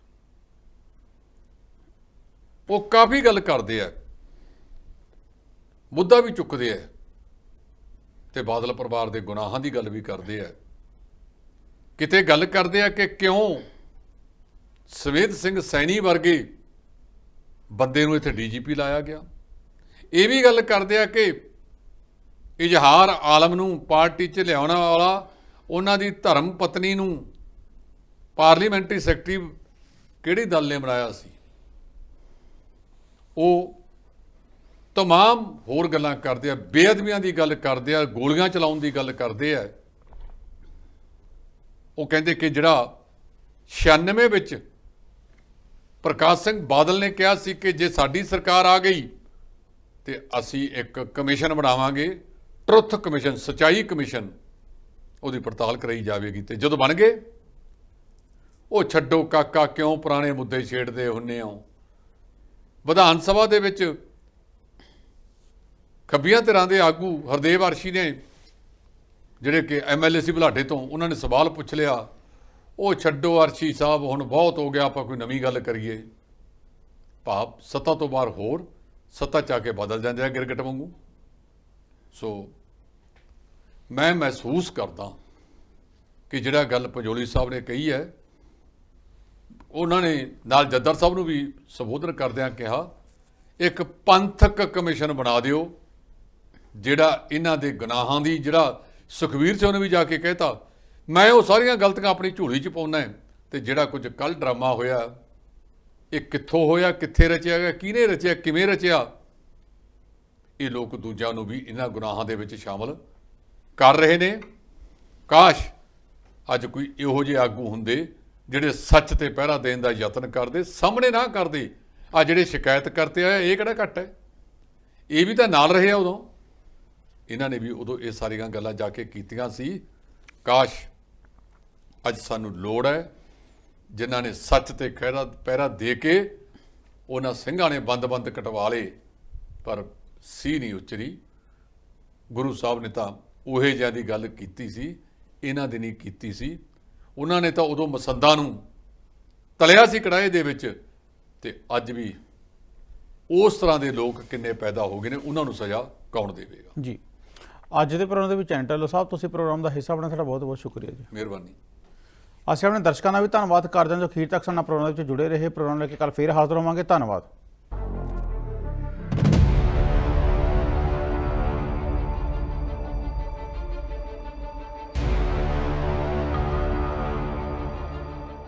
ਉਹ ਕਾਫੀ ਗੱਲ ਕਰਦੇ ਆ। ਮੁੱਦਾ ਵੀ ਚੁੱਕਦੇ ਆ ਤੇ ਬਾਦਲ ਪਰਿਵਾਰ ਦੇ ਗੁਨਾਹਾਂ ਦੀ ਗੱਲ ਵੀ ਕਰਦੇ ਆ। ਕਿਤੇ ਗੱਲ ਕਰਦੇ ਆ ਕਿ ਕਿਉਂ ਸਵੇਦ ਸਿੰਘ ਸੈਣੀ ਵਰਗੇ ਬੰਦੇ ਨੂੰ ਇੱਥੇ ਡੀਜੀਪੀ ਲਾਇਆ ਗਿਆ? ਇਹ ਵੀ ਗੱਲ ਕਰਦੇ ਆ ਕਿ ਇਜ਼ਹਾਰ ਆਲਮ ਨੂੰ ਪਾਰਟੀ 'ਚ ਲਿਆਉਣ ਵਾਲਾ, ਉਹਨਾਂ ਦੀ ਧਰਮ ਪਤਨੀ ਨੂੰ ਪਾਰਲੀਮੈਂਟਰੀ ਸੈਕਟਰੀ ਕਿਹੜੀ ਦਲ ਨੇ ਬਣਾਇਆ ਸੀ? ਉਹ ਤਮਾਮ ਹੋਰ ਗੱਲਾਂ ਕਰਦੇ ਆ, ਬੇਅਦਬੀਆਂ ਦੀ ਗੱਲ ਕਰਦੇ ਆ, ਗੋਲੀਆਂ ਚਲਾਉਣ ਦੀ ਗੱਲ ਕਰਦੇ ਆ। ਉਹ ਕਹਿੰਦੇ ਕਿ ਜਿਹੜਾ 96 ਵਿੱਚ ਪ੍ਰਕਾਸ਼ ਸਿੰਘ ਬਾਦਲ ਨੇ ਕਿਹਾ ਸੀ ਕਿ ਜੇ ਸਾਡੀ ਸਰਕਾਰ ਆ ਗਈ ਤੇ ਅਸੀਂ ਇੱਕ ਕਮਿਸ਼ਨ ਬਣਾਵਾਂਗੇ, ਟਰੁੱਥ ਕਮਿਸ਼ਨ, ਸਚਾਈ ਕਮਿਸ਼ਨ ਉਹਦੀ ਪੜਤਾਲ ਕਰਾਈ ਜਾਵੇਗੀ ਤੇ ਜਦੋਂ ਬਣ ਗਏ, ਉਹ ਛੱਡੋ ਕਾਕਾ ਕਿਉਂ ਪੁਰਾਣੇ ਮੁੱਦੇ ਛੇੜਦੇ ਹੁੰਨੇ ਹੋ? ਵਿਧਾਨ ਸਭਾ ਦੇ ਵਿੱਚ ਖੱਬੀਆਂ ਧਿਰਾਂ ਦੇ ਆਗੂ ਹਰਦੇਵ ਅਰਸ਼ੀ ਨੇ ਜਿਹੜੇ ਕਿ ਐਮਐਲਏ ਸੀ ਬੁਲਾਡੇ ਤੋਂ ਉਹਨਾਂ ਨੇ ਸਵਾਲ ਪੁੱਛ ਲਿਆ, ਉਹ ਛੱਡੋ ਅਰਸ਼ੀ ਸਾਹਿਬ, ਹੁਣ ਬਹੁਤ ਹੋ ਗਿਆ, ਆਪਾਂ ਕੋਈ ਨਵੀਂ ਗੱਲ ਕਰੀਏ। ਭਾਵ ਸੱਤਾ ਤੋਂ ਬਾਹਰ ਹੋਰ ਸੱਤਾ ਚਾ ਕੇ ਬਦਲ ਜਾਂਦੇ ਆ ਗਿਰਗਟ ਵਾਂਗੂ। ਸੋ ਮੈਂ ਮਹਿਸੂਸ ਕਰਦਾ ਕਿ ਜਿਹੜਾ ਗੱਲ ਪਜੋਲੀ ਸਾਹਿਬ ਨੇ ਕਹੀ ਹੈ ਉਹਨਾਂ ਨੇ ਨਾਲ ਜੱਦਰ ਸਾਹਿਬ ਨੂੰ ਵੀ ਸੰਬੋਧਨ ਕਰਦਿਆਂ ਕਿਹਾ, ਇੱਕ ਪੰਥਕ ਕਮਿਸ਼ਨ ਬਣਾ ਦਿਓ, ਜਿਹੜਾ ਇਹਨਾਂ ਦੇ ਗੁਨਾਹਾਂ ਦੀ, ਜਿਹੜਾ ਸੁਖਵੀਰ ਸਿੰਘ ਨੇ ਵੀ ਜਾ ਕੇ ਕਹਿਤਾ, ਮੈਂ ਉਹ ਸਾਰੀਆਂ ਗਲਤੀਆਂ ਆਪਣੀ ਝੋਲੀ 'ਚ ਪਾਉਣਾ ਹੈ ਤੇ ਜਿਹੜਾ ਕੁਝ ਕੱਲ ਡਰਾਮਾ ਹੋਇਆ, ਇਹ ਕਿੱਥੋਂ ਹੋਇਆ, ਕਿੱਥੇ ਰਚਿਆ ਗਿਆ, ਕਿਹਨੇ ਰਚਿਆ, ਕਿਵੇਂ ਰਚਿਆ, ਇਹ ਲੋਕ ਦੂਜਿਆਂ ਨੂੰ ਵੀ ਇਹਨਾਂ ਗੁਨਾਹਾਂ ਦੇ ਵਿੱਚ ਸ਼ਾਮਲ ਕਰ ਰਹੇ ਨੇ। ਕਾਸ਼ ਅੱਜ ਕੋਈ ਇਹੋ ਜਿਹੇ ਆਗੂ ਹੁੰਦੇ ਜਿਹੜੇ ਸੱਚ ਤੇ ਪਹਿਰਾ ਦੇਣ ਦਾ ਯਤਨ ਕਰਦੇ, ਸਾਹਮਣੇ ਨਾ ਕਰਦੇ। ਆ ਜਿਹੜੇ ਸ਼ਿਕਾਇਤ ਕਰਤੇ ਆ, ਇਹ ਕਿਹੜਾ ਘੱਟ ਹੈ? ਇਹ ਵੀ ਤਾਂ ਨਾਲ ਰਹੇ ਆ ਉਦੋਂ। ਇਹਨਾਂ ਨੇ ਵੀ ਉਦੋਂ ਇਹ ਸਾਰੀਆਂ ਗੱਲਾਂ ਜਾ ਕੇ ਕੀਤੀਆਂ ਸੀ। ਕਾਸ਼ ਅੱਜ ਸਾਨੂੰ ਲੋੜ ਹੈ, ਜਿਨ੍ਹਾਂ ਨੇ ਸੱਚ ਤੇ ਖਹਿਰਾ, ਪਹਿਰਾ ਦੇ ਕੇ ਉਹਨਾਂ ਸਿੰਘਾਂ ਨੇ ਬੰਦ-ਬੰਦ ਕਟਵਾ ਲਏ, ਪਰ ਸੀ ਨਹੀਂ ਉਚਰੀ। ਗੁਰੂ ਸਾਹਿਬ ਨੇ ਤਾਂ ਉਹੇ ਜਿਹਾ ਦੀ ਗੱਲ ਕੀਤੀ ਸੀ, ਇਹਨਾਂ ਦੀ ਨਹੀਂ ਕੀਤੀ ਸੀ। ਉਹਨਾਂ ਨੇ ਤਾਂ ਉਦੋਂ ਮਸੰਦਾਂ ਨੂੰ ਤਲਿਆ ਸੀ ਕੜਾਏ ਦੇ ਵਿੱਚ ਤੇ ਅੱਜ ਵੀ ਉਸ ਤਰ੍ਹਾਂ ਦੇ ਲੋਕ ਕਿੰਨੇ ਪੈਦਾ ਹੋ ਗਏ ਨੇ ਉਹਨਾਂ ਨੂੰ ਸਜ਼ਾ ਕੌਣ ਦੇਵੇਗਾ?
ਜੀ। ਅੱਜ ਦੇ ਪ੍ਰੋਗਰਾਮ ਦੇ ਵਿੱਚ ਐਂਟਰਲੋ ਸਾਹਿਬ ਤੁਸੀਂ ਪ੍ਰੋਗਰਾਮ ਦਾ ਹਿੱਸਾ ਬਣਨ ਤੁਹਾਡਾ ਬਹੁਤ ਬਹੁਤ ਸ਼ੁਕਰੀਆ ਜੀ।
ਮਿਹਰਬਾਨੀ।
ਅਸੀਂ ਆਪਣੇ ਦਰਸ਼ਕਾਂ ਦਾ ਵੀ ਧੰਨਵਾਦ ਕਰਦੇ ਹਾਂ ਜੋ ਅਖੀਰ ਤੱਕ ਸਾਡੇ ਪ੍ਰੋਗਰਾਮ ਦੇ ਵਿੱਚ ਜੁੜੇ ਰਹੇ। ਪ੍ਰੋਗਰਾਮ ਲੈ ਕੇ ਕੱਲ ਫੇਰ ਹਾਜ਼ਰ ਹੋਵਾਂਗੇ। ਧੰਨਵਾਦ।